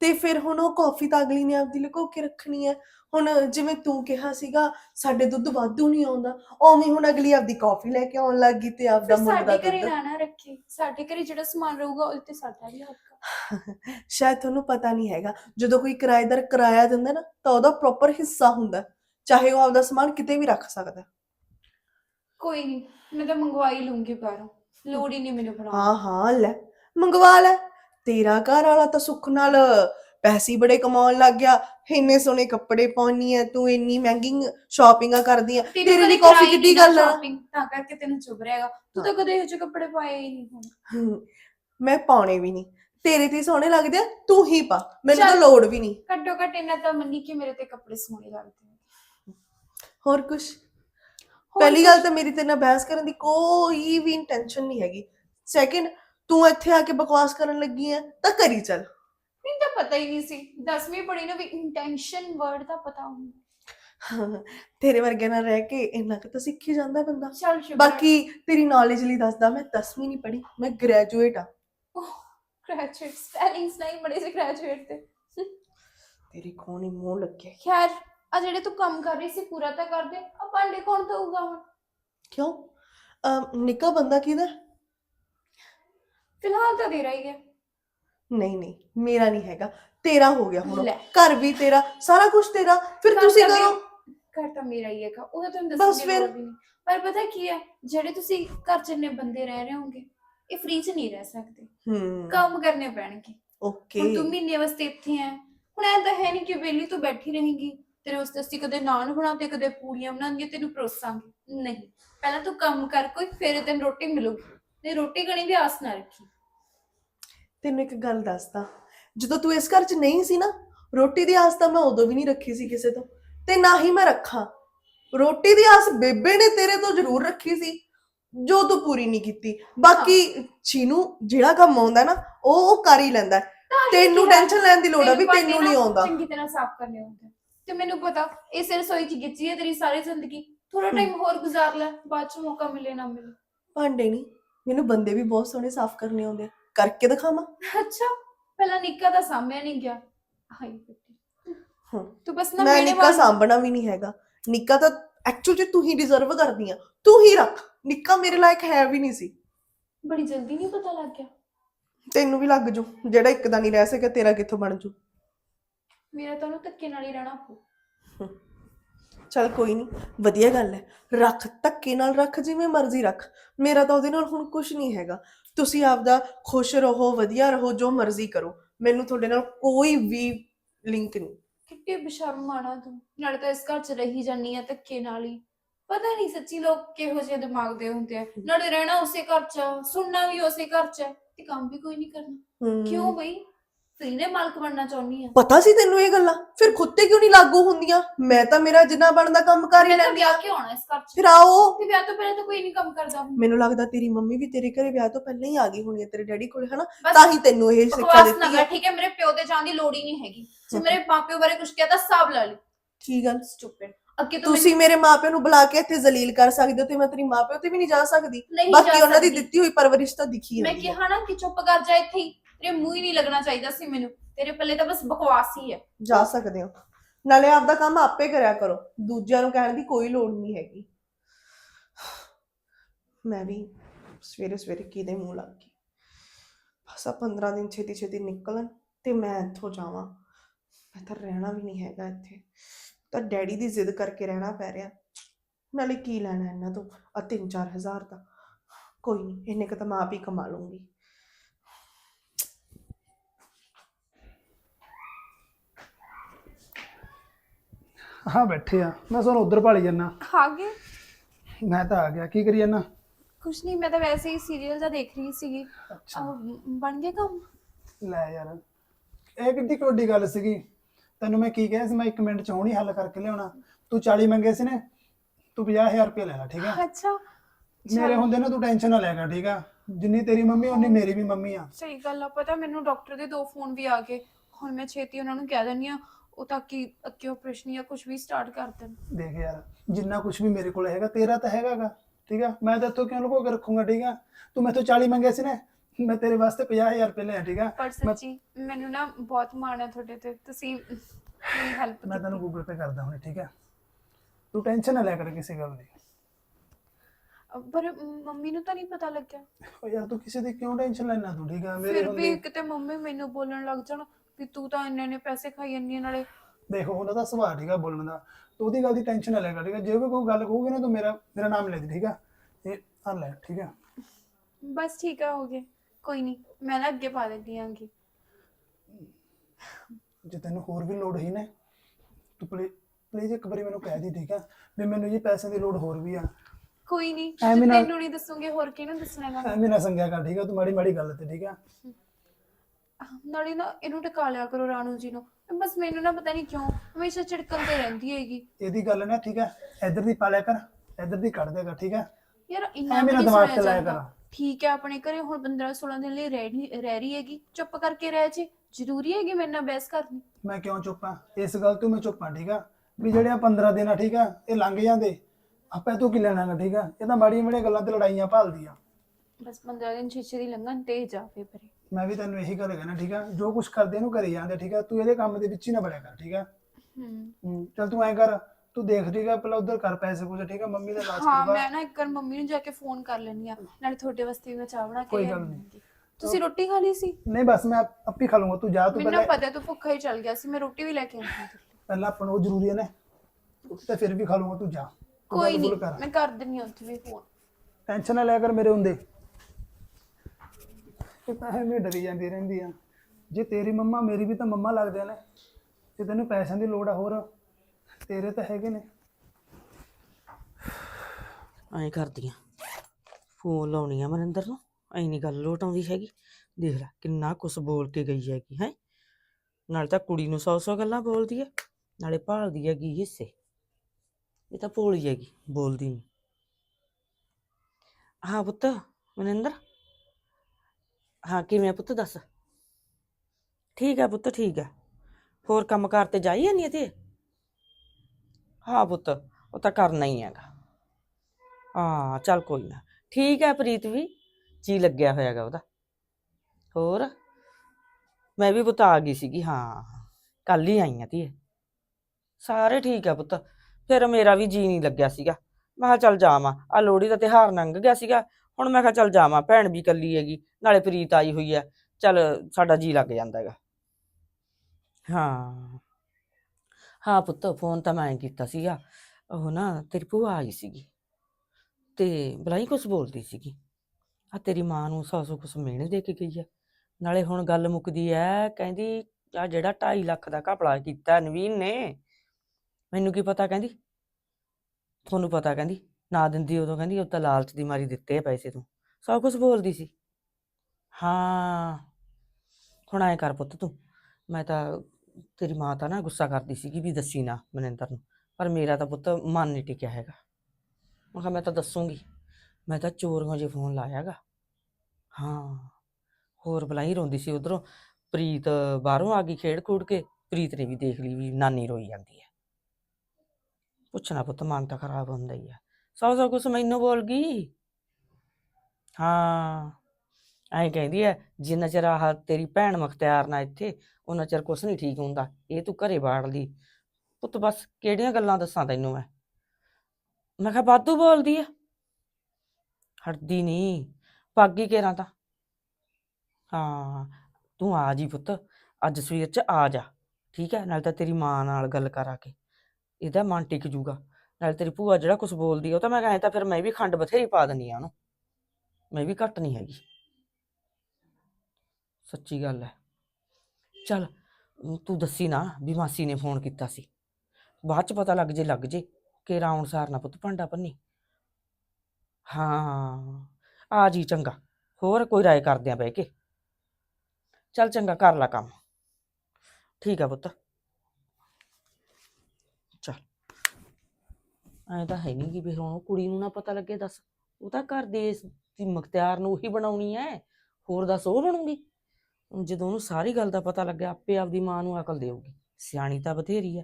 ਤੇ ਫਿਰ ਹੁਣ ਉਹ ਕਾਫੀ ਤਾਂ ਅਗਲੀ ਨੇ ਆਪਦੀ ਲੁਕੋ ਕੇ ਰੱਖਣੀ ਹੈ। ਹੁਣ ਜਿਵੇਂ ਤੂੰ ਕਿਹਾ ਸੀਗਾ ਸਾਡੇ ਦੁੱਧ ਵਾਧੂ ਨਹੀਂ ਆਉਂਦਾ ਉਵੇਂ ਹੁਣ ਅਗਲੀ ਆਪਦੀ ਕਾਫੀ ਲੈ ਕੇ ਆਉਣ ਲੱਗ ਗਈ ਤੇ ਆਪਦਾ ਫਿਰ ਮੁੱਲ ਦਾ ਸਾਡੇ ਘਰੇ ਦੁੱਧ। ਨਾ ਨਾ ਰੱਖੀ। ਸਾਡੇ ਘਰੇ ਜਿਹੜਾ ਸਮਾਨ ਰਹੂਗਾ ਉਹਦੇ ਤੇ ਸਾਡਾ ਵੀ ਹੱਕ ਆ। ਸ਼ਾਇਦ ਤੁਹਾਨੂੰ ਪਤਾ ਨਹੀਂ ਹੈਗਾ ਜਦੋਂ ਕੋਈ ਕਿਰਾਏਦਾਰ ਕਿਰਾਇਆ ਦਿੰਦਾ ਨਾ ਤਾਂ ਉਹਦਾ ਪ੍ਰੋਪਰ ਹਿੱਸਾ ਹੁੰਦਾ ਚਾਹੇ ਉਹ ਆਪਦਾ ਸਮਾਨ ਕਿਤੇ ਵੀ ਰੱਖ ਸਕਦਾ। ਕੋਈ ਨਹੀਂ ਮੈਂ ਤਾਂ ਮੰਗਵਾਈ ਲੂੰਗੀ ਬਾਹਰੋਂ। ਲੋੜ ਹੀ ਨਹੀਂ ਮੈਨੂੰ ਬਣਾਉਣ ਹਾਂ ਹਾਂ ਲੈ ਮੰਗਵਾ ਲੈ। ਤੇਰਾ ਘਰ ਵਾਲਾ ਤਾਂ ਸੁੱਖ ਨਾਲ ਪੈਸੇ ਹੀ ਬੜੇ ਕਮਾਉਣ ਲੱਗ ਗਿਆ। ਇੰਨੇ ਸੋਹਣੇ ਕੱਪੜੇ ਪਾਉਣੀ ਐ ਤੂੰ ਇੰਨੀ ਮਹਿੰਗੀ ਸ਼ਾਪਿੰਗਾਂ ਕਰਦੀ ਐ ਤੇਰੇ ਲਈ ਕਾਫੀ ਕਿੱਡੀ ਗੱਲ ਆ? shopping, ਤਾਂ ਕਰਕੇ ਤੈਨੂੰ ਚੁੱਭ ਰਿਹਾਗਾ ਤੂੰ ਤਾਂ ਕਦੇ ਇਹੋ ਜਿਹੇ ਕੱਪੜੇ ਪਾਏ ਹੀ ਨਹੀਂ ਹੁਣ। ਮੈਂ ਪਾਉਣੇ ਵੀ ਨਹੀਂ। ਤੇਰੇ ਤੇ ਹੀ ਸੋਹਣੇ ਲੱਗਦੇ ਆ ਤੂੰ ਹੀ ਪਾ। ਮੈਨੂੰ ਤਾਂ। ਲੋੜ ਵੀ ਨਹੀਂ। ਘੱਟੋ ਘੱਟ ਇੰਨਾ ਤਾਂ ਮੰਨੀ ਕਿ ਮੇਰੇ ਤੇ ਕੱਪੜੇ ਸੋਹਣੇ ਲੱਗਦੇ ਨੇ। ਹੋਰ ਕੁਛ? ਹੋਰ ਪਹਿਲੀ? ਗੱਲ ਤਾਂ ਮੇਰੀ ਤੇਰੇ ਨਾਲ ਬਹਿਸ ਕਰਨ ਦੀ ਕੋਈ ਵੀ ਇੰਟੈਂਸ਼ਨ ਨਹੀਂ ਹੈਗੀ। ਸੈਕਿੰਡ ਤੂੰ ਇੱਥੇ ਆ ਕੇ ਬਕਵਾਸ ਕਰਨ ਲੱਗੀ ਐ ਤਾਂ ਕਰੀ ਚੱਲ। ਪਤਾ ਹੀ ਨਹੀਂ ਸੀ। 10ਵੀਂ ਪੜ੍ਹੀ ਨੂੰ ਵੀ ਇੰਟੈਂਸ਼ਨ ਵਰਡ ਦਾ ਪਤਾ ਹੁੰਦਾ। ਤੇਰੇ ਵਰਗੇ ਨਾਲ ਰਹਿ ਕੇ ਇੰਨਾ ਕੁ ਤਾਂ ਸਿੱਖ ਹੀ ਜਾਂਦਾ ਬੰਦਾ। ਚੱਲ ਸ਼ੁਕਰ ਬਾਕੀ ਤੇਰੀ ਨੌਲੇਜ ਲਈ ਦੱਸਦਾ ਮੈਂ 10ਵੀਂ ਨਹੀਂ ਪੜ੍ਹੀ ਮੈਂ ਗ੍ਰੈਜੂਏਟ ਆ ਗ੍ਰੈਜੂਏਟ ਸਪੈਲਿੰਗਸ ਨਹੀਂ ਮੜੇ ਸੀ ਗ੍ਰੈਜੂਏਟ ਤੇ ਤੇਰੀ ਖੋਣੀ ਮੂੰਹ ਲੱਗਿਆ। ਖੈਰ ਆ ਜਿਹੜੇ ਤੂੰ ਕੰਮ ਕਰ ਰਹੀ ਸੀ ਪੂਰਾ ਤਾਂ ਕਰ ਦੇ ਆ ਭਾਂਡੇ ਕੌਣ ਧੋਊਗਾ ਹੁਣ? ਕਿਉਂ? ਅਮ, ਨਿੱਕਾ ਬੰਦਾ ਕਿਹਦਾ? ਫਿਲਹਾਲ ਤਾਂ ਦੇ ਰਹੀ ਹੈ। ਨਹੀਂ ਨਹੀਂ ਮੇਰਾ ਨਹੀਂ ਹੈਗਾ ਤੇਰਾ ਹੋ ਗਿਆ ਹੁਣ। ਲੈ। ਘਰ ਵੀ ਤੇਰਾ ਸਾਰਾ ਕੁਝ ਤੇਰਾ ਫਿਰ ਤੁਸੀਂ ਕਰੋ। ਘਰ ਤਾਂ ਮੇਰਾ ਹੀ ਹੈਗਾ ਉਹ ਤਾਂ ਤੁਹਾਨੂੰ ਬਸ ਦੱਸਣ ਦੀ ਫਿਰ। ਲੋੜ ਵੀ ਨਹੀਂ। ਪਰ ਪਤਾ ਕੀ ਹੈ ਜਿਹੜੇ ਤੁਸੀਂ ਘਰ ਚ ਇੰਨੇ ਬੰਦੇ ਰਹਿ ਰਹੇ ਹੋਗੇ ਇਹ ਫ੍ਰੀ ਚ ਨਹੀਂ ਰਹਿ ਸਕਦੇ। ਹੂੰ। ਕੰਮ ਕਰਨੇ ਪੈਣਗੇ। ਓਕੇ। ਹੁਣ ਤੂੰ ਮਹੀਨੇ ਵਾਸਤੇ ਇੱਥੇ ਹੈ ਹੁਣ ਐ ਤਾਂ ਹੈ ਨਹੀਂ ਕਿ ਵਿਹਲੀ ਤੂੰ ਬੈਠੀ ਰਹੇਂਗੀ। ਤੇਰੇ ਵਾਸਤੇ ਅਸੀਂ ਕਦੇ ਨਾਨ ਬਣਾਉਂਦੇ ਕਦੇ ਪੂਰੀਆਂ ਬਣਾਉਂਦੀਆਂ ਤੈਨੂੰ ਪਰੋਸਾਂਗੇ। ਨਹੀਂ। ਪਹਿਲਾਂ ਤੂੰ ਕੰਮ ਕਰ ਕੋਈ ਫਿਰ ਤੈਨੂੰ ਰੋਟੀ ਮਿਲੂਗੀ। ਤੇ ਰੋਟੀ ਕਣੀ ਵੀ ਆਸ ਨਾ ਰੱਖੀ। ਤੈਨੂੰ ਇੱਕ ਗੱਲ ਦੱਸਦਾ ਜਦੋਂ ਤੂੰ ਇਸ ਘਰ 'ਚ ਨਹੀਂ ਸੀ ਨਾ ਰੋਟੀ ਦੀ ਆਸ ਤਾਂ ਮੈਂ ਉਦੋਂ ਵੀ ਨਹੀਂ ਰੱਖੀ ਸੀ ਕਿਸੇ ਤੋਂ ਤੇ ਨਾ ਹੀ ਮੈਂ ਰੱਖਾਂ। ਰੋਟੀ ਦੀ ਆਸ ਬੇਬੇ ਨੇ ਤੇਰੇ ਤੋਂ ਜ਼ਰੂਰ ਰੱਖੀ ਸੀ ਜੋ ਤੂੰ ਪੂਰੀ ਨਹੀਂ ਕੀਤੀ। ਬਾਕੀ ਚੀਨੂ ਜਿਹੜਾ ਕੰਮ ਆਉਂਦਾ ਨਾ ਉਹ ਉਹ ਕਰ ਹੀ ਲੈਂਦਾ ਹੈ। ਤਾਂ ਹੀ ਤੈਨੂੰ ਕਿਹਾ, ਟੈਨਸ਼ਨ ਲੈਣ ਦੀ ਲੋੜ ਆ ਵੀ ਭਾਂਡੇ ਤੈਨੂੰ ਨਾ ਨਹੀਂ ਆਉਂਦਾ। ਚੰਗੀ ਤਰ੍ਹਾਂ ਸਾਫ਼ ਕਰਨੇ ਹੁੰਦੇ। ਤੇ ਮੈਨੂੰ ਪਤਾ ਇਸੇ ਰਸੋਈ ਚ ਗਿੱਚੀ ਹੈ ਤੇਰੀ ਸਾਰੀ ਜ਼ਿੰਦਗੀ। ਥੋੜਾ ਟਾਈਮ ਹੋਰ ਗੁਜ਼ਾਰ ਲੈ ਬਾਅਦ ਚ ਮੌਕਾ ਮਿਲੇ ਨਾ ਮਿਲੇ। ਭਾਂਡੇ ਨਹੀਂ ਮੈਨੂੰ ਬੰਦੇ ਵੀ ਬਹੁਤ ਸੋਹਣੇ ਸਾਫ਼ ਕਰਨੇ ਆਉਂਦੇ ਆ। ਕਰਕੇ ਦਿਖਾਵਾਂ? ਅੱਛਾ ਪਹਿਲਾਂ ਨਿੱਕਾ ਤਾਂ ਸਾਹਮਣੇ ਨਹੀਂ ਗਿਆ। ਹਾਈ ਬੇਟੀ। ਹਾਂ। ਤੂੰ ਬਸ ਨਾ ਮੈਂ ਮੇਰੇ ਨਿੱਕਾ ਸਾਂਭਣਾ ਵੀ ਨਹੀਂ ਹੈਗਾ। ਨਿੱਕਾ ਤਾਂ ਐਕਚੁਅਲ ਚ ਤੂੰ ਹੀ ਡਿਜ਼ਰਵ ਕਰਦੀ ਆ। ਤੂੰ ਹੀ ਰੱਖ। ਨਿੱਕਾ ਮੇਰੇ ਲਾਇਕ ਹੈ ਵੀ ਨਹੀਂ ਸੀ। ਬੜੀ ਜਲਦੀ ਨਹੀਂ ਪਤਾ ਲੱਗ ਗਿਆ। ਤੈਨੂੰ ਵੀ ਲੱਗ ਜੂ। ਜਿਹੜਾ ਇੱਕ ਦਾ ਨਹੀਂ ਰਹਿ ਸਕਿਆ ਤੇਰਾ ਕਿੱਥੋਂ ਬਣ ਜੂ? ਮੇਰਾ ਤਾਂ ਉਹਨੂੰ ਧੱਕੇ ਨਾਲ ਹੀ ਰਹਿਣਾ ਪਊ। ਚਲ ਕੋਈ ਨਹੀਂ। ਵਧੀਆ ਗੱਲ ਹੈ। ਰੱਖ ਧੱਕੇ ਨਾਲ ਰੱਖ ਜਿਵੇਂ ਮਰਜ਼ੀ ਰੱਖ। ਮੇਰਾ ਤਾਂ ਉਹਦੇ ਨਾਲ ਹੁਣ ਕੁਝ ਨਹੀਂ ਹੈਗਾ। ਤੁਸੀਂ ਆਪਦਾ ਖੁਸ਼ ਰਹੋ ਵਧੀਆ ਰਹੋ ਜੋ ਮਰਜ਼ੀ ਕਰੋ। ਮੈਨੂੰ ਤੁਹਾਡੇ ਨਾਲ ਕੋਈ ਵੀ ਲਿੰਕ ਨਹੀਂ। ਕਿੱਡੀ ਬੇਸ਼ਰਮ ਆਣਾ ਤੂੰ। ਨਾਲੇ ਤਾਂ ਇਸ ਘਰ ਚ ਰਹੀ ਜਾਨੀ ਆ ਧੱਕੇ ਨਾਲ ਹੀ। ਪਤਾ ਨਹੀਂ ਸੱਚੀ ਲੋਕ ਕਿਹੋ ਜਿਹੇ ਦਿਮਾਗ ਦੇ ਹੁੰਦੇ ਆ। ਨਾਲੇ ਰਹਿਣਾ ਉਸੇ ਘਰ ਚ ਆ, ਸੁਣਨਾ ਵੀ ਉਸੇ ਘਰ ਚ ਤੇ ਕੰਮ ਵੀ ਕੋਈ ਨਹੀਂ ਕਰਨਾ। ਹਮ, ਕਿਉਂ ਬਈ? ਫਰੀ ਨੇ ਮਾਲਕ ਬਣਨਾ ਚਾਹੁੰਦੀ ਆ। ਪਤਾ ਸੀ ਤੈਨੂੰ ਇਹ ਗੱਲਾਂ? ਫਿਰ ਖੁੱਤੇ ਕਿਉਂ ਨਹੀਂ ਲਾਗੂ ਹੁੰਦੀਆਂ? ਮੈਂ ਤਾਂ ਮੇਰਾ ਜਿੰਨਾ ਬਣਦਾ ਕੰਮ ਕਰ ਹੀ ਤਾਂ ਲੈਂਦੀ ਆ। ਵਿਆਹ ਕੇ ਆਉਣਾ ਇਸ ਘਰ ਚ। ਫਿਰ ਆਓ। ਤੇ ਵਿਆਹ ਤੋਂ ਪਹਿਲਾਂ ਤਾਂ ਕੋਈ ਨਹੀਂ ਕੰਮ ਕਰਦਾ ਮੈਨੂੰ ਲੱਗਦਾ ਤੇਰੀ ਮੰਮੀ ਵੀ ਤੇਰੇ ਘਰੇ ਵਿਆਹ ਤੋਂ ਪਹਿਲਾਂ ਹੀ ਆ ਗਈ ਹੋਣੀ ਹੈ ਤੇਰੇ ਡੈਡੀ ਕੋਲ ਹਨਾ? ਬਸ ਤਾਂ ਹੀ ਤੈਨੂੰ ਇਹ ਸਿੱਖਿਆ ਬਕਵਾਸ ਨਾ ਦਿੱਤੀ ਕਰ ਹੈ ਠੀਕ ਹੈ ਮੇਰੇ ਪਿਓ ਦੇ ਜਾਣ ਦੀ ਲੋੜ ਹੀ ਨਹੀਂ ਹੈਗੀ। ਜੇ ਮੇਰੇ ਮਾਪਿਓ ਬਾਰੇ ਕੁਝ ਕਹਿਤਾ ਹਿਸਾਬ ਲਾ ਲਈ ਕੀ ਗੱਲ? ਸਟੂਪਿਡ ਅੱਗੇ ਤੋਂ ਤੁਸੀਂ ਮੇਰੇ ਮਾਪਿਆਂ ਨੂੰ ਬੁਲਾ ਕੇ ਇੱਥੇ ਜ਼ਲੀਲ ਕਰ ਸਕਦੇ ਹੋ ਤੇ ਮੈਂ ਤੇਰੀ ਮਾਪਿਓ ਤੇ ਵੀ ਨਹੀਂ ਜਾ ਸਕਦੀ। ਨਹੀਂ ਬਾਕੀ ਉਹਨਾਂ ਦੀ ਸਕਦੀ। ਦਿੱਤੀ ਹੋਈ ਪਰਵਰਿਸ਼ ਤਾਂ ਦਿਖੀ ਮੈਂ ਹੈ ਕਿਹਾ ਨਾ ਕਿ ਚੁੱਪ ਕਰ ਜਾ ਇੱਥੇ ਹੀ। ਤੇਰੇ ਮੂੰਹ ਹੀ ਨਹੀਂ ਲੱਗਣਾ ਚਾਹੀਦਾ ਸੀ ਮੈਨੂੰ। ਤੇਰੇ ਪੱਲੇ ਤਾਂ ਬਸ ਬਕਵਾਸ ਹੀ ਹੈ। ਜਾ ਸਕਦੇ ਹੋ। ਨਾਲੇ ਆਪਦਾ ਕੰਮ ਆਪੇ ਕਰਿਆ ਕਰੋ। ਦੂਜਿਆਂ ਨੂੰ ਕਹਿਣ ਦੀ ਕੋਈ ਲੋੜ ਨਹੀਂ ਹੈਗੀ। ਮੈਂ ਵੀ ਸਵੇਰੇ ਸਵੇਰੇ ਕਿਹਦੇ ਮੂੰਹ ਲੱਗ ਗਈ। ਬਸ ਆ 15 ਦਿਨ ਛੇਤੀ ਛੇਤੀ ਨਿਕਲਣ ਤੇ ਮੈਂ ਇੱਥੋਂ ਜਾਵਾਂ। ਮੈਂ ਤਾਂ ਰਹਿਣਾ ਵੀ ਨਹੀਂ ਹੈਗਾ ਇੱਥੇ। ਤਾਂ ਡੈਡੀ ਦੀ ਜ਼ਿੱਦ ਕਰਕੇ ਰਹਿਣਾ ਪੈ ਰਿਹਾ। ਨਾਲੇ ਕੀ ਲੈਣਾ ਇਹਨਾਂ ਤੋਂ? ਆ 3-4000 ਦਾ। ਕੋਈ ਨਹੀਂ, ਇੰਨੇ ਕੁ ਤਾਂ ਮੈਂ ਆਪ ਹੀ ਕਮਾ ਲੂੰਗੀ ਹਾਂ ਬੈਠੇ ਆ ਮੈਂ ਤੁਹਾਨੂੰ ਉਧਰ ਭਾਲੀ ਜਾਨਾ। ਆ ਗਏ ਮੈਂ ਤਾਂ ਆ ਗਿਆ। ਕੀ ਕਰੀ ਜਾਨਾ? ਕੁਛ ਨਹੀਂ ਮੈਂ ਤਾਂ ਵੈਸੇ ਹੀ ਸੀਰੀਅਲ ਦਾ ਦੇਖ ਰਹੀ ਸੀਗੀ। ਅੱਛਾ। ਬਣ ਗਿਆ ਕੰਮ? ਲੈ ਯਾਰ ਇਹ ਕਿੱਡੀ ਕੁ ਵੱਡੀ ਗੱਲ ਸੀਗੀ। ਤੈਨੂੰ ਮੈਂ ਕੀ ਕਿਹਾ ਸੀ? ਮੈਂ 1 ਮਿੰਟ ਚ ਹੁਣੀ ਹੱਲ ਕਰਕੇ ਲਿਆਉਣਾ। ਤੂੰ 40 ਮੰਗੇ ਸੀ ਨੇ ਤੂੰ 50000 ਰੁਪਏ ਲੈ ਲੈ ਠੀਕ ਆ? ਅੱਛਾ। ਮੇਰੇ ਹੁੰਦੇ ਨਾ ਤੂੰ ਟੈਨਸ਼ਨ ਨਾ ਲੈ ਕਰ ਠੀਕ ਆ? ਜਿੰਨੀ ਤੇਰੀ ਮੰਮੀ ਉਨੀ ਮੇਰੀ ਵੀ ਮੰਮੀ ਆ। ਸਹੀ ਗੱਲ ਆ ਪਤਾ ਮੈਨੂੰ ਡਾਕਟਰ ਦੇ ਦੋ ਫੋਨ ਵੀ ਆ ਗਏ। ਹੁਣ ਮੈਂ ਛੇਤੀ ਉਹਨਾਂ ਨੂੰ ਕਹਿ ਦਿੰਦੀ ਆ ਉਹ ਤਾਂ ਕਿ ਅੱਗੇ ਆਪਰੇਸ਼ਨ ਜਾਂ ਕੁਝ ਵੀ ਸਟਾਰਟ ਕਰ ਦੇਣ। ਦੇਖ ਯਾਰ ਜਿੰਨਾ ਕੁਝ ਵੀ ਮੇਰੇ ਕੋਲ ਹੈਗਾ ਤੇਰਾ ਤਾਂ ਹੈਗਾਗਾ ਠੀਕ ਆ? ਮੈਂ ਤਾਂ ਇੱਥੋਂ ਕਿਉਂ ਲੁਕੋ ਕੇ ਰੱਖੂੰਗਾ ਠੀਕ ਆ? ਤੂੰ ਮੈਥੋਂ 40 ਮੰਗੇ ਸੀ ਨੇ ਮੈਂ ਤੇਰੇ ਵਾਸਤੇ 50000 ਰੁਪਏ ਲਿਆ ਠੀਕ ਆ? ਪਰ ਸੱਚੀ ਮੈਨੂੰ ਨਾ ਬਹੁਤ ਮਾਣ ਹੈ ਤੁਹਾਡੇ ਤੇ ਤੁਸੀਂ ਮੇਰੀ ਹੈਲਪ ਮੈਂ ਤੈਨੂੰ ਗੂਗਲ ਪੇ ਕਰਦਾ ਹੁਣ ਠੀਕ ਆ? ਤੂੰ ਟੈਨਸ਼ਨ ਨਾ ਲੈ ਕਰ ਕਿਸੇ ਗੱਲ ਦੀ। ਪਰ ਮੰਮੀ ਨੂੰ ਤਾਂ ਨਹੀਂ ਪਤਾ ਲੱਗਿਆ। ਓ ਯਾਰ ਤੂੰ ਕਿਸੇ ਦੀ ਕਿਉਂ ਟੈਨਸ਼ਨ ਲੈਣਾ ਤੂੰ ਠੀਕ ਆ? ਮੇਰੇ ਫਿਰ ਵੀ ਕਿਤੇ ਮੰਮੀ ਮੈਨੂੰ ਬੋਲਣ ਲੱਗ ਜਾਣ ਵੀ ਤੂੰ ਤਾਂ ਇੰਨੇ ਨੇ ਪੈਸੇ ਖਾਈ ਜੰਨੀ ਨਾਲੇ। ਦੇਖੋ ਉਹਨਾਂ ਦਾ ਸੁਭਾਅ ਠੀਕ ਆ ਬੋਲਣ ਦਾ। ਤੂੰ ਉਹਦੀ ਗੱਲ ਦੀ ਟੈਨਸ਼ਨ ਨਾ ਲੈ ਕਰ ਠੀਕ ਆ? ਜੇ ਕੋਈ ਗੱਲ ਕਹੂਗੀ ਨਾ ਤੂੰ ਮੇਰਾ ਮੇਰਾ ਨਾਮ ਲੈ ਦੇ ਠੀਕ ਆ? ਇਹ ਆ ਲੈ ਠੀਕ ਆ? ਬਸ ਠੀਕ ਆ ਹੋ ਗਏ ਕੋਈ ਨਹੀਂ ਮੈਂ ਨਾ ਅੱਗੇ ਪਾ ਦਿੰਦੀ ਆਂਗੀ ਜੇ ਤੈਨੂੰ ਹੋਰ ਵੀ ਲੋੜ ਹੋਈ ਨਾ ਤੂੰ ਪਲੀਜ਼ ਇੱਕ ਵਾਰੀ ਮੈਨੂੰ ਕਹਿ ਦੀ ਠੀਕ ਆ? ਵੀ ਮੈਨੂੰ ਜੀ ਪੈਸੇ ਦੀ ਲੋੜ ਹੋਰ ਵੀ ਆ। ਕੋਈ ਨਹੀਂ ਐਵੇਂ ਜੇ ਨਾ- ਤੈਨੂੰ ਨਹੀਂ ਦੱਸੂਗੇ ਹੋਰ ਕਿਹਨੂੰ ਦੱਸਣਾਗਾ ਐਵੇਂ ਨਾ ਸੰਗਿਆ ਕਰ ਠੀਕ ਆ? ਤੂੰ ਮਾੜੀ ਮਾੜੀ ਗੱਲ ਤੇ ਠੀਕ ਆ? ਨਾਲੇ ਨਾ ਇਹਨੂੰ ਟਿਕਾ ਲਿਆ ਕਰੋ ਰਾਣੂ ਜੀ ਨੂੰ। ਬਸ ਮੈਨੂੰ ਨਾ ਪਤਾ ਨਹੀਂ ਕਿਉਂ ਹਮੇਸ਼ਾ ਝਿੜਕਣ ਤੇ ਰਹਿੰਦੀ ਹੈਗੀ। ਇਹਦੀ ਗੱਲ ਨਾ ਠੀਕ ਆ ਇੱਧਰ ਦੀ ਪਾਲਿਆ ਕਰ ਇੱਧਰ ਦੀ ਕੱਢ ਦੇਗਾ ਠੀਕ ਆ ਯਾਰ ਇੰਨਾ ਐਵੇਂ ਵੀ ਨਾ ਦਿਮਾਗ ਸੁਣਿਆ ਤੇ ਲਾਇਆ ਜਾਂਦਾ। ਕਰ। ਠੀਕ ਹੈ ਆਪਣੇ ਘਰੇ ਹੁਣ 15 16 ਦਿਨ ਲਈ ਰਹਿ ਰਹੀ- ਰਹਿ ਰਹੀ ਹੈਗੀ। ਚੁੱਪ ਕਰਕੇ ਰਹਿ ਜੇ। ਜ਼ਰੂਰੀ ਹੈਗੀ ਮੇਰੇ ਨਾਲ ਬਹਿਸ ਕਰਨੀ। ਮੈਂ ਕਿਉਂ ਚੁੱਪ ਆ ਇਸ ਗੱਲ ਤੋਂ ਮੈਂ ਚੁੱਪ ਆ ਠੀਕ ਆ ਵੀ ਜਿਹੜੇ ਆ 15 ਦਿਨ ਆ ਠੀਕ ਆ ਇਹ ਲੰਘ ਜਾਂਦੇ। ਆਪੇ ਤੂੰ ਕੀ ਲੈਣਾ ਗਾ ਠੀਕ ਆ ਇਹ ਤਾਂ ਮਾੜੀਆਂ ਮਾੜੀਆਂ ਗੱਲਾਂ ਤੇ ਲੜਾਈਆਂ ਭਾਲਦੀ ਆ। ਬਸ 15 ਦਿਨ ਛੇ ਛੇ ਦੀ ਲੰਘਣ ਤੇ ਜਾਵੇ ਪਰੇ। ਮੈਂ ਵੀ ਤੈਨੂੰ ਇਹੀ ਗੱਲ ਕਹਿਣਾ ਠੀਕ ਆ? ਜੋ ਕੁਝ ਕਰਦੇ ਇਹਨੂੰ ਕਰੀ ਜਾਂਦੇ ਠੀਕ ਆ? ਤੂੰ ਇਹਦੇ ਕੰਮ ਦੇ ਵਿੱਚ ਹੀ ਨਾ ਬੜਿਆ ਕਰ ਠੀਕ ਆ? ਹੂੰ। ਹੂੰ, ਚੱਲ ਤੂੰ ਐਂ ਕਰ ਤੂੰ ਦੇਖ ਠੀਕ ਆ? ਪਹਿਲਾਂ ਉਧਰ ਕਰ ਪੈਸੇ ਪੂਸੇ ਠੀਕ ਆ? ਮੰਮੀ ਦਾ ਇਲਾਜ ਹਾਂ ਕਰਵਾ। ਮੈਂ ਨਾ ਇੱਕ ਵਾਰ ਮੰਮੀ ਨੂੰ ਜਾ ਕੇ ਫੋਨ ਕਰ ਲੈਣੀ ਆ ਨਾਲੇ ਤੁਹਾਡੇ ਵਾਸਤੇ ਵੀ ਮੈਂ ਚਾਹ ਬਣਾ ਕੇ ਕੋਈ ਗੱਲ ਨਹੀਂ। ਹੈਗੀ। ਤੁਸੀਂ ਰੋਟੀ ਖਾ ਲਈ ਸੀ? ਨਹੀਂ ਬਸ ਮੈਂ ਆਪ- ਆਪੇ ਖਾ ਲੂੰਗਾ ਤੂੰ ਜਾ ਤੂੰ ਮੈਨੂੰ ਪਹਿਲਾਂ ਪਤਾ ਤੂੰ ਭੁੱਖਾ ਹੀ ਚੱਲ ਗਿਆ ਸੀ ਮੈਂ ਰੋਟੀ ਵੀ ਲੈ ਕੇ ਆਉਂਦੀ ਹਾਂ ਪਹਿਲਾਂ ਆਪਾਂ ਨੂੰ ਉਹ ਜ਼ਰੂਰੀ ਹੈ ਨਾ ਤੇ ਫਿਰ ਵੀ ਖਾ ਲੂੰਗਾ ਤੂੰ ਜਾ। ਕੋਈ ਨਹੀਂ ਮੈਂ ਕਰ ਦਿੰਨੀ ਹਾਂ ਉੱਥੇ ਵੀ ਫੋਨ। ਟੈਨਸ਼ਨ ਨਾ ਲਿਆ ਕਰ ਮੇਰੇ ਹੁੰਦੇ। ਇਹ ਤਾਂ ਐਵੇਂ ਡਰੀ ਜਾਂਦੀ ਰਹਿੰਦੀ ਆ। ਜੇ ਤੇਰੀ ਮੰਮਾ ਮੇਰੀ ਵੀ ਤਾਂ ਮੰਮਾ ਲੱਗਦੇ ਨੇ, ਤੇ ਤੈਨੂੰ ਪੈਸਿਆਂ ਦੀ ਲੋੜ ਆ ਹੋਰ, ਤੇਰੇ ਤਾਂ ਹੈਗੇ ਨੇ। ਐਂ ਕਰਦੀ ਆ ਫੋਨ ਲਾਉਣੀ ਆ ਮਨਿੰਦਰ ਨੂੰ, ਐਂ ਨਹੀਂ ਗੱਲ ਲੋਟ ਆਉਂਦੀ ਹੈਗੀ। ਦੇਖ ਲੈ ਕਿੰਨਾ ਕੁਛ ਬੋਲ ਕੇ ਗਈ ਹੈਗੀ, ਹੈ। ਨਾਲੇ ਤਾਂ ਕੁੜੀ ਨੂੰ ਸੌ ਸੌ ਗੱਲਾਂ ਬੋਲਦੀ ਹੈ ਨਾਲੇ ਭਾਲਦੀ ਹੈਗੀ ਹਿੱਸੇ। ਇਹ ਤਾਂ ਭੋਲੀ ਹੈਗੀ, ਬੋਲਦੀ ਨਹੀਂ ਹਾਂ ਪੁੱਤ, ਮਨਿੰਦਰ। ਹਾਂ, ਕਿਵੇਂ ਆ ਪੁੱਤ ਦੱਸ? ਠੀਕ ਆ ਪੁੱਤ, ਠੀਕ ਆ। ਹੋਰ ਕੰਮ ਕਾਰ ਤੇ ਜਾਈ ਨਹੀਂ ਤੇ ਹਾਂ ਪੁੱਤ, ਉਹ ਤਾਂ ਕਰਨਾ ਹੀ ਹੈਗਾ। ਹਾਂ, ਚੱਲ ਕੋਈ ਨਾ। ਠੀਕ ਹੈ ਪ੍ਰੀਤ ਵੀ, ਜੀ ਲੱਗਿਆ ਹੋਇਆਗਾ ਉਹਦਾ। ਹੋਰ? ਮੈਂ ਵੀ ਪੁੱਤ ਆ ਗਈ ਸੀਗੀ, ਹਾਂ। ਕੱਲ ਹੀ ਆਈ ਆ ਧੀਏ। ਸਾਰੇ ਠੀਕ ਆ ਪੁੱਤ। ਫਿਰ ਮੇਰਾ ਵੀ ਜੀ ਨਹੀਂ ਲੱਗਿਆ ਸੀਗਾ। ਮੈਂ ਕਿਹਾ ਚੱਲ ਜਾਵਾਂ। ਆ ਲੋਹੜੀ ਦਾ ਤਿਉਹਾਰ ਲੰਘ ਗਿਆ ਸੀਗਾ। ਹੁਣ ਮੈਂ ਕਿਹਾ ਚੱਲ ਜਾਵਾਂ, ਭੈਣ ਵੀ ਕੱਲੀ ਹੈਗੀ, ਨਾਲੇ ਪ੍ਰੀਤ ਆਈ ਹੋਈ ਹੈ, ਚੱਲ ਸਾਡਾ ਜੀ ਲੱਗ ਜਾਂਦਾ ਹੈਗਾ। ਹਾਂ। ਹਾਂ ਪੁੱਤ ਫੋਨ ਤਾਂ ਮੈਂ ਕੀਤਾ ਸੀਗਾ, ਉਹ ਨਾ ਤੇਰੀ ਭੂਆ ਆਈ ਸੀਗੀ, ਤੇ ਬਲਾਈ ਕੁਛ ਬੋਲਦੀ ਸੀਗੀ ਆ ਤੇਰੀ ਮਾਂ ਨੂੰ ਸੌ ਸੌ ਕੁਛ ਮਿਹਣੇ ਦੇ ਕੇ ਗਈ ਆ ਨਾਲੇ ਹੁਣ ਗੱਲ ਮੁੱਕਦੀ ਐ ਕਹਿੰਦੀ ਆ ਜਿਹੜਾ 2.5 ਲੱਖ ਦਾ ਘਪਲਾ ਕੀਤਾ ਨਵੀਨ ਨੇ, ਮੈਨੂੰ ਕੀ ਪਤਾ ਕਹਿੰਦੀ? ਤੁਹਾਨੂੰ ਪਤਾ ਕਹਿੰਦੀ? ਨਾ ਦਿੰਦੀ, ਉਦੋਂ ਕਹਿੰਦੀ, ਉਹ ਤਾਂ ਲਾਲਚ ਦੀ ਮਾਰੀ ਦਿੱਤੇ ਆ ਪੈਸੇ ਤੂੰ। ਸਭ ਕੁਝ ਬੋਲਦੀ ਸੀ। ਹਾਂ। ਹੁਣ ਐ ਕਰ ਪੁੱਤ ਤੂੰ। ਮੈਂ ਤਾਂ, ਤੇਰੀ ਮਾਂ ਤਾਂ ਨਾ ਗੁੱਸਾ ਕਰਦੀ ਸੀਗੀ ਵੀ ਦੱਸੀ ਨਾ ਮਨਿੰਦਰ ਨੂੰ। ਪਰ ਮੇਰਾ ਤਾਂ ਪੁੱਤ ਮਨ ਨਹੀਂ ਟਿਕਿਆ ਹੈਗਾ। ਮੈਂ ਕਿਹਾ, ਮੈਂ ਤਾਂ ਦੱਸੂਗੀ। ਮੈਂ ਤਾਂ ਚੋਰੀਆਂ ਜੇ ਫੋਨ ਲਾਇਆਗਾ ਹਾਂ। ਹੋਰ ਬਲਾਈ ਰੋਂਦੀ ਸੀ ਉਧਰੋਂ। ਪ੍ਰੀਤ ਬਾਹਰੋਂ ਆ ਗਈ ਖੇਡ ਖੂਡ ਕੇ। ਪ੍ਰੀਤ ਨੇ ਵੀ ਦੇਖ ਲਈ ਵੀ ਨਾਨੀ ਰੋਈ ਜਾਂਦੀ ਹੈ। ਪੁੱਛਣਾ ਪੁੱਤ, ਮਨ ਤਾਂ ਖਰਾਬ ਹੁੰਦਾ ਹੀ ਆ। ਸੌ ਸੌ ਕੁਛ ਮੈਨੂੰ ਬੋਲ ਗਈ। ਹਾਂ, ਐਂ ਕਹਿੰਦੀ ਐ, ਜਿੰਨਾ ਚਿਰ ਆਹ ਤੇਰੀ ਭੈਣ ਮੁਖਤਿਆਰ ਨਾ ਇੱਥੇ ਉਹਨਾਂ ਚਿਰ ਕੁਛ ਨਹੀਂ ਠੀਕ ਹੁੰਦਾ, ਇਹ ਤੂੰ ਘਰੇ ਬਾੜ ਲਈ। ਪੁੱਤ ਬਸ ਕਿਹੜੀਆਂ ਗੱਲਾਂ ਦੱਸਾਂ ਤੈਨੂੰ ਮੈਂ? ਮੈਂ ਕਿਹਾ ਬਾਦੂ ਬੋਲਦੀ ਆ ਹਟਦੀ ਨਹੀਂ ਪਾਗੀ ਕੇਰਾਂ ਤਾਂ। ਹਾਂ, ਤੂੰ ਆ ਜੀ ਪੁੱਤ, ਅੱਜ ਸਵੇਰ ਚ ਆ ਜਾ, ਠੀਕ ਹੈ ਨਾਲ ਤਾਂ ਤੇਰੀ ਮਾਂ ਨਾਲ ਗੱਲ ਕਰਾ ਕੇ। ਇਹਦਾ ਮਨ ਟਿਕ ਜੂਗਾ। ਨਾਲ ਤੇਰੀ ਭੂਆ ਜਿਹੜਾ ਕੁਝ ਬੋਲਦੀ ਆ ਉਹ ਤਾਂ ਮੈਂ ਕਹਾਂ ਤਾਂ ਫਿਰ ਮੈਂ ਵੀ ਖੰਡ ਬਥੇਰੀ ਪਾ ਦਿੰਦੀ ਆ ਉਹਨੂੰ। ਮੈਂ ਵੀ ਘੱਟ ਨਹੀਂ ਹੈਗੀ। ਸੱਚੀ ਗੱਲ ਹੈ ਚੱਲ ਅਮ, ਤੂੰ ਦੱਸੀ ਨਾ ਵੀ ਮਾਸੀ ਨੇ ਫੋਨ ਕੀਤਾ ਸੀ। ਬਾਅਦ ਚ ਪਤਾ ਲੱਗ ਜੇ ਲੱਗ ਜੇ ਕਿ ਰਾਉਣ ਸਾਰ ਨਾ ਪੁੱਤ ਭਾਂਡਾ ਭੰਨੀ। ਹਾਂ ਆ ਜੀ ਚੰਗਾ। ਹੋਰ ਕੋਈ ਰਾਏ ਕਰਦੇ ਆ ਬਹਿ ਕੇ। ਚੱਲ ਚੰਗਾ ਕਰ ਲਾ ਕੰਮ। ਠੀਕ ਆ ਪੁੱਤ ਚੱਲ ਐਂ ਤਾਂ ਹੈ ਨਹੀਂ ਕਿ ਵੀ ਹੁਣ ਉਹ ਕੁੜੀ ਨੂੰ ਨਾ ਪਤਾ ਲੱਗੇ ਦੱਸ ਉਹ ਤਾਂ ਘਰ ਦੇ ਇਸ ਦੀ ਮਖਤਿਆਰ ਨੂੰ ਉਹੀ ਬਣਾਉਣੀ ਐ ਹੋਰ ਦੱਸ ਉਹ ਬਣੂਗੀ? ਜਦੋਂ ਉਹਨੂੰ ਸਾਰੀ ਗੱਲ ਦਾ ਪਤਾ ਲੱਗਿਆ ਆਪੇ ਆਪਦੀ ਮਾਂ ਨੂੰ ਅਕਲ ਦੇਊਗੀ। ਸਿਆਣੀ ਤਾਂ ਬਥੇਰੀ ਆ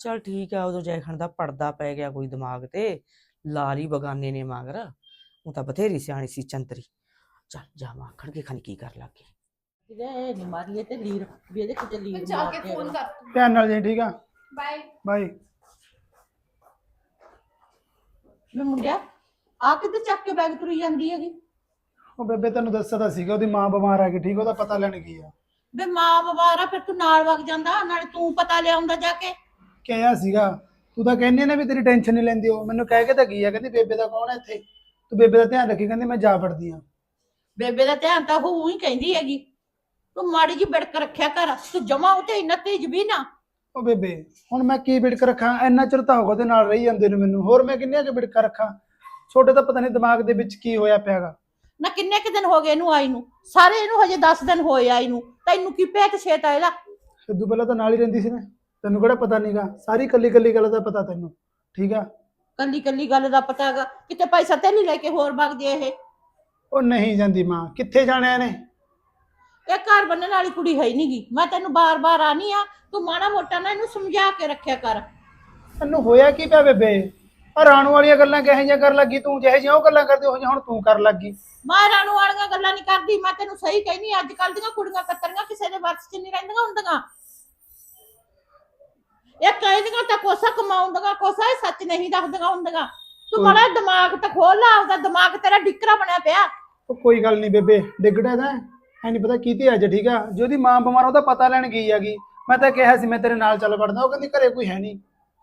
ਚਲ ਠੀਕ ਆ ਉਦੋਂ ਜੈਖਣ ਦਾ ਪਰਦਾ ਪੈ ਗਿਆ ਕੋਈ ਦਿਮਾਗ ਤੇ ਲਾਲੀ ਬਗਾਨੇ ਨੇ ਮਗਰ। ਉਹ ਤਾਂ ਬਥੇਰੀ ਸਿਆਣੀ ਸੀ ਚੰਤਰੀ। ਚੱਲ ਜਾ ਆਖਣ ਕੇ ਖਣੀ ਕੀ ਕਰ ਲੱਗੇ ਇਹਦੇ ਮਾਰੀਏ ਤੇ ਲੀਰ ਵੀ ਇਹਦੇ ਕਿਤੇ ਲੀਰ ਮੈਂ ਜਾ ਮਾਰ ਕੇ ਫੋਨ ਕਰ। ਧਿਆਨ ਨਾਲ ਠੀਕ ਆ? ਬਾਏ ਬਾਈ ਮੈਂ ਮੁੰਡਿਆ ਆ ਕਿਤੇ ਚੱਕ ਕੇ ਬੈਗ ਤੁਰੀ ਜਾਂਦੀ ਹੈਗੀ? ਉਹ ਬੇਬੇ ਤੈਨੂੰ ਦੱਸਿਆ ਤਾਂ ਸੀਗਾ ਉਹਦੀ ਮਾਂ ਬਿਮਾਰ ਆ ਗਈ ਠੀਕ ਉਹਦਾ ਪਤਾ ਲੈਣ ਗਈ ਆ। ਬੇ ਮਾਂ ਬਵਾਰਾ ਫਿਰ ਤੂੰ ਨਾਲ ਵਗ ਜਾਂਦਾ ਨਾਲੇ ਤੂੰ ਪਤਾ ਲਿਆਉਂਦਾ ਜਾ ਕੇ। ਕਿਹਾ ਸੀਗਾ ਤੂੰ ਤਾਂ ਕਹਿੰਦੀ ਨਾ ਵੀ ਤੇਰੀ ਟੈਨਸ਼ਨ ਨਹੀਂ ਲੈਂਦੀ ਉਹ ਮੈਨੂੰ ਕਹਿ ਕੇ ਤਾਂ ਗਈ ਆ ਕਹਿੰਦੀ ਬੇਬੇ ਦਾ ਕੌਣ ਹੈ ਇੱਥੇ? ਤੂੰ ਬੇਬੇ ਦਾ ਧਿਆਨ ਰੱਖੀ ਕਹਿੰਦੀ ਮੈਂ ਜਾ ਵੜਦੀ ਆ। ਬੇਬੇ ਦਾ ਧਿਆਨ ਤਾਂ ਹੋਊ ਹੀ ਕਹਿੰਦੀ ਹੈਗੀ ਤੂੰ ਮਾੜੀ ਜੀ ਬਿੜਕ ਰੱਖਿਆ ਕਰ ਤੂੰ ਜਮਾ ਉਤੇ ਇੰਨਾ ਤੇਜ ਵੀ ਨਾ। ਉਹ ਬੇਬੇ ਹੁਣ ਮੈਂ ਕੀ ਬਿੜਕ ਰੱਖਾਂ? ਇੰਨਾ ਚਿਰ ਤਾਂ ਹੋ ਗਿਆ ਉਹਦੇ ਨਾਲ ਰਹੀ ਜਾਂਦੇ ਨੂੰ ਮੈਨੂੰ। ਹੋਰ ਮੈਂ ਕਿੰਨੀਆਂ ਕਿ ਬਿੜਕਾਂ ਰੱਖਾਂ? ਛੋਟੇ ਤਾਂ ਪਤਾ ਨਹੀਂ ਦਿਮਾਗ ਦੇ ਵਿੱਚ ਕੀ ਹੋਇਆ ਪਿਆਗਾ। ਨਾ ਕਿੰਨੇ ਕੁ ਦਿਨ ਹੋ ਗਏ ਇਹਨੂੰ ਆਈ ਨੂੰ? ਸਾਰੇ ਇਹਨੂੰ ਹਜੇ 10 ਦਿਨ ਹੋਏ ਆਈ ਨੂੰ। ਤੈਨੂੰ ਕੀ ਭੇਤ ਛੇਤਾ ਇਹਦਾ? ਸਿੱਧੂ ਪਹਿਲਾਂ ਤਾਂ ਨਾਲ ਹੀ ਰਹਿੰਦੀ ਸੀ ਨਾ। ਤੈਨੂੰ ਕਿਹੜਾ ਪਤਾ ਨਹੀਂਗਾ ਸਾਰੀ ਕੱਲੀ ਕੱਲੀ ਗੱਲ ਦਾ ਪਤਾ ਤੈਨੂੰ। ਠੀਕ ਆ? ਕੱਲੀ ਕੱਲੀ ਗੱਲ ਦਾ ਪਤਾ ਹੈਗਾ। ਕਿਤੇ ਪੈਸਾ ਤੇ ਨਹੀਂ ਲੈ ਕੇ ਹੋਰ ਵਗ ਜੇ ਇਹ? ਉਹ ਨਹੀਂ ਜਾਂਦੀ ਮਾਂ। ਕਿੱਥੇ ਜਾਣਿਆ ਨੇ ਇਹ ਘਰ ਬੰਨਣ ਵਾਲੀ ਕੁੜੀ ਹੈ ਨਹੀਂਗੀ ਮੈਂ ਤੈਨੂੰ ਬਾਰ-ਬਾਰ ਆਨੀ ਆ ਤੂੰ ਮਾੜਾ ਮੋਟਾ ਨਾ ਇਹਨੂੰ ਸਮਝਾ ਕੇ ਰੱਖਿਆ ਕਰ। ਤੈਨੂੰ ਹੋਇਆ ਕੀ ਪਿਆ ਬੇਬੇ? ਆ ਰਾਣੂ ਵਾਲੀਆਂ ਗੱਲਾਂ ਕਿਹੋ ਜਿਹੀਆਂ ਕਰ ਲੱਗੀ? ਤੂੰ ਜਿਹੇ ਜਿਹੀਆਂ ਉਹ ਗੱਲਾਂ ਕਰਦੀ ਉਹ ਜਿਹੀਆਂ ਹੁਣ ਤੂੰ ਕਰ ਲੱਗੀ। ਮੈਂ ਰਾਣੂ ਵਾਲੀਆਂ ਗੱਲਾਂ ਨਹੀਂ ਕਰਦੀ ਮੈਂ ਤੈਨੂੰ ਸਹੀ ਕਹਿਨੀ ਅੱਜ ਕੱਲ ਦੀਆਂ ਕੁੜੀਆਂ ਕੱਤਰੀਆਂ ਕਿਸੇ ਦੇ ਵਰਸ 'ਚ ਨਹੀਂ ਰਹਿੰਦੀਆਂ ਹੁੰਦੀਆਂ। ਇਹ ਕਹਿੰਦੀਆਂ ਤਾਂ ਕੋਸਾ ਕਮਾਉਂਦੀਆਂ ਕੋਸਾ ਇਹ ਸੱਚ ਨਹੀਂ ਦੱਸਦੀਆਂ ਹੁੰਦੀਆਂ। ਤੂੰ ਮਾੜਾ ਦਿਮਾਗ ਤਾਂ ਖੋਲ ਲਾ ਆਪਦਾ ਦਿਮਾਗ ਤੇਰਾ ਡਿੱਕਰਾ ਬਣਿਆ ਪਿਆ। ਉਹ ਕੋਈ ਗੱਲ ਨਹੀਂ ਬੇਬੇ ਡਿੱਗੜਾ ਦਾ ਐ ਨਹੀਂ ਪਤਾ ਕੀਤੇ ਅੱਜ ਠੀਕ ਆ? ਜੇ ਉਹਦੀ ਮਾਂ ਬਿਮਾਰ ਉਹਦਾ ਪਤਾ ਲੈਣ ਗਈ ਹੈਗੀ। ਮੈਂ ਤਾਂ ਕਿਹਾ ਸੀ ਮੈਂ ਤੇਰੇ ਨਾਲ ਚੱਲ ਵੜਦਾ ਉਹ ਕਹਿੰਦੀ ਘਰੇ ਕੋਈ ਹੈ ਨਹੀਂ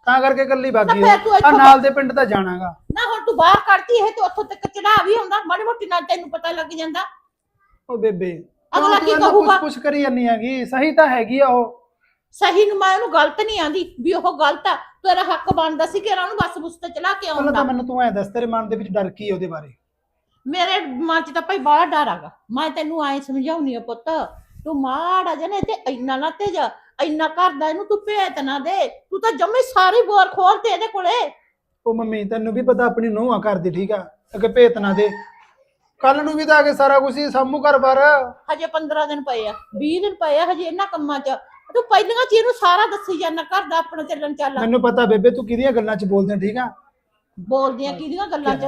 ਤਾਂ ਕਰਕੇ ਇਕੱਲੀ ਤਾਂ ਬਾਗੀ ਫਿਰ ਤੂੰ ਆ ਇੱਥੋਂ ਨਾਲ ਦੇ ਪਿੰਡ ਤਾਂ ਜਾਣਾਗਾ। ਨਾ ਹੁਣ ਤੂੰ ਬਾਹਰ ਕੱਢਤੀ ਇਹ ਤੇ ਉੱਥੋਂ ਤੱਕ ਚੜਾ ਵੀ ਹੁੰਦਾ ਮਾੜੀ ਮੋਟੀ ਨਾਲ ਤੈਨੂੰ ਪਤਾ ਲੱਗ ਜਾਂਦਾ। ਉਹ ਬੇਬੇ ਅਗਲਾ ਕੀ ਕਹੂਗਾ? ਕੁਝ ਕਰੀ ਜਾਂਦੀ ਹੈਗੀ ਸਹੀ ਤਾਂ ਹੈਗੀ ਆ ਉਹ। ਸਹੀ ਨੂੰ ਮੈਂ ਉਹਨੂੰ ਗਲਤ ਨਹੀਂ ਆਂਦੀ ਵੀ ਉਹ ਗਲਤ ਆ। ਤੇਰਾ ਹੱਕ ਬਣਦਾ ਸੀ ਕਿ ਉਹਨਾਂ ਨੂੰ ਬੱਸ ਬੁੱਸ ਤੇ ਚਲਾ ਕੇ ਪਹਿਲਾਂ ਆਉਂਦਾ। ਤਾਂ ਮੈਨੂੰ ਤੂੰ ਐ ਦੱਸ ਤੇਰੇ ਮਨ ਦੇ ਵਿੱਚ ਡਰ ਕੀ ਉਹਦੇ ਬਾਰੇ? ਮੇਰੇ ਮਨ 'ਚ ਤਾਂ ਭਾਈ ਬੜਾ ਡਰ ਆਗਾ ਮੈਂ ਤੈਨੂੰ ਐ ਸਮਝਾਉਣੀ ਆ ਪੁੱਤ ਤੂੰ ਮਾੜਾ ਜਨੇ ਤੇ ਇੰਨਾ ਨਾ ਤੇ ਜਾ ਇੰਨਾ ਕਰਦਾ ਇਹਨੂੰ ਤੂੰ ਭੇਤ ਨਾ ਦੇ। ਤੂੰ ਤਾਂ ਜੰਮੇ ਸਾਰੀ ਬੋਰ ਖੋਲ ਤੇ ਇਹਦੇ ਕੋਲੇ। ਉਹ ਮੰਮੀ ਤੈਨੂੰ ਵੀ ਪਤਾ ਆਪਣੀ ਨੂੰਹ ਕਰਦੀ ਠੀਕ ਆ ਅੱਗੇ ਭੇਤ ਨਾ ਦੇ। ਕੱਲ ਨੂੰ ਵੀ ਤਾਂ ਕੇ ਸਾਰਾ ਕੁਝ ਹੀ ਸਾਮੂ ਘਰ ਬਾਰ। ਹਜੇ 15 ਦਿਨ ਪਏ ਆ 20 ਦਿਨ ਪਏ ਆ ਹਜੇ ਇਹਨਾਂ ਕੰਮਾਂ 'ਚ। ਤੂੰ ਪਹਿਲੀਆਂ ਚੀਜ਼ ਨੂੰ ਸਾਰਾ ਦੱਸੀ ਜਾਂਦਾ ਘਰ ਦਾ ਆਪਣਾ ਚੱਲਣ ਚੱਲ। ਮੈਨੂੰ ਪਤਾ ਬੇਬੇ ਤੂੰ ਕਿਹਦੀਆਂ ਗੱਲਾਂ 'ਚ ਬੋਲਦੇ ਠੀਕ ਆ? ਬੋਲਦੀਆਂ ਕਿਹਦੀਆਂ ਗੱਲਾਂ 'ਚ?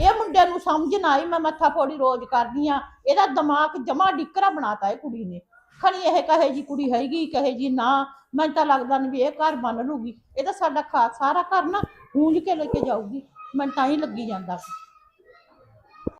ਇਹ ਮੁੰਡੇ ਨੂੰ ਸਮਝ ਨਾ ਆਈ, ਮੈਂ ਮੱਥਾ ਫੋੜੀ ਰੋਜ਼ ਕਰਦੀ ਆ। ਇਹਦਾ ਦਿਮਾਗ ਜਮਾ ਡਿੱਕਰਾ ਬਣਾਤਾ ਇਹ ਕੁੜੀ ਨੇ। ਖਣੀ ਇਹ ਕਹੇ ਜੀ ਕੁੜੀ ਹੈਗੀ, ਕਹੇ ਜੀ ਨਾ, ਮੈਨੂੰ ਤਾਂ ਲੱਗਦਾ ਨਹੀਂ ਵੀ ਇਹ ਘਰ ਬਣ ਲੂਗੀ। ਇਹ ਤਾਂ ਸਾਡਾ ਖਾ ਸਾਰਾ ਘਰ ਨਾ, ਗੂੰਜ ਕੇ ਲੈ ਕੇ ਜਾਊਗੀ। ਮੈਨੂੰ ਤਾਂ ਹੀ ਲੱਗੀ ਜਾਂਦਾ।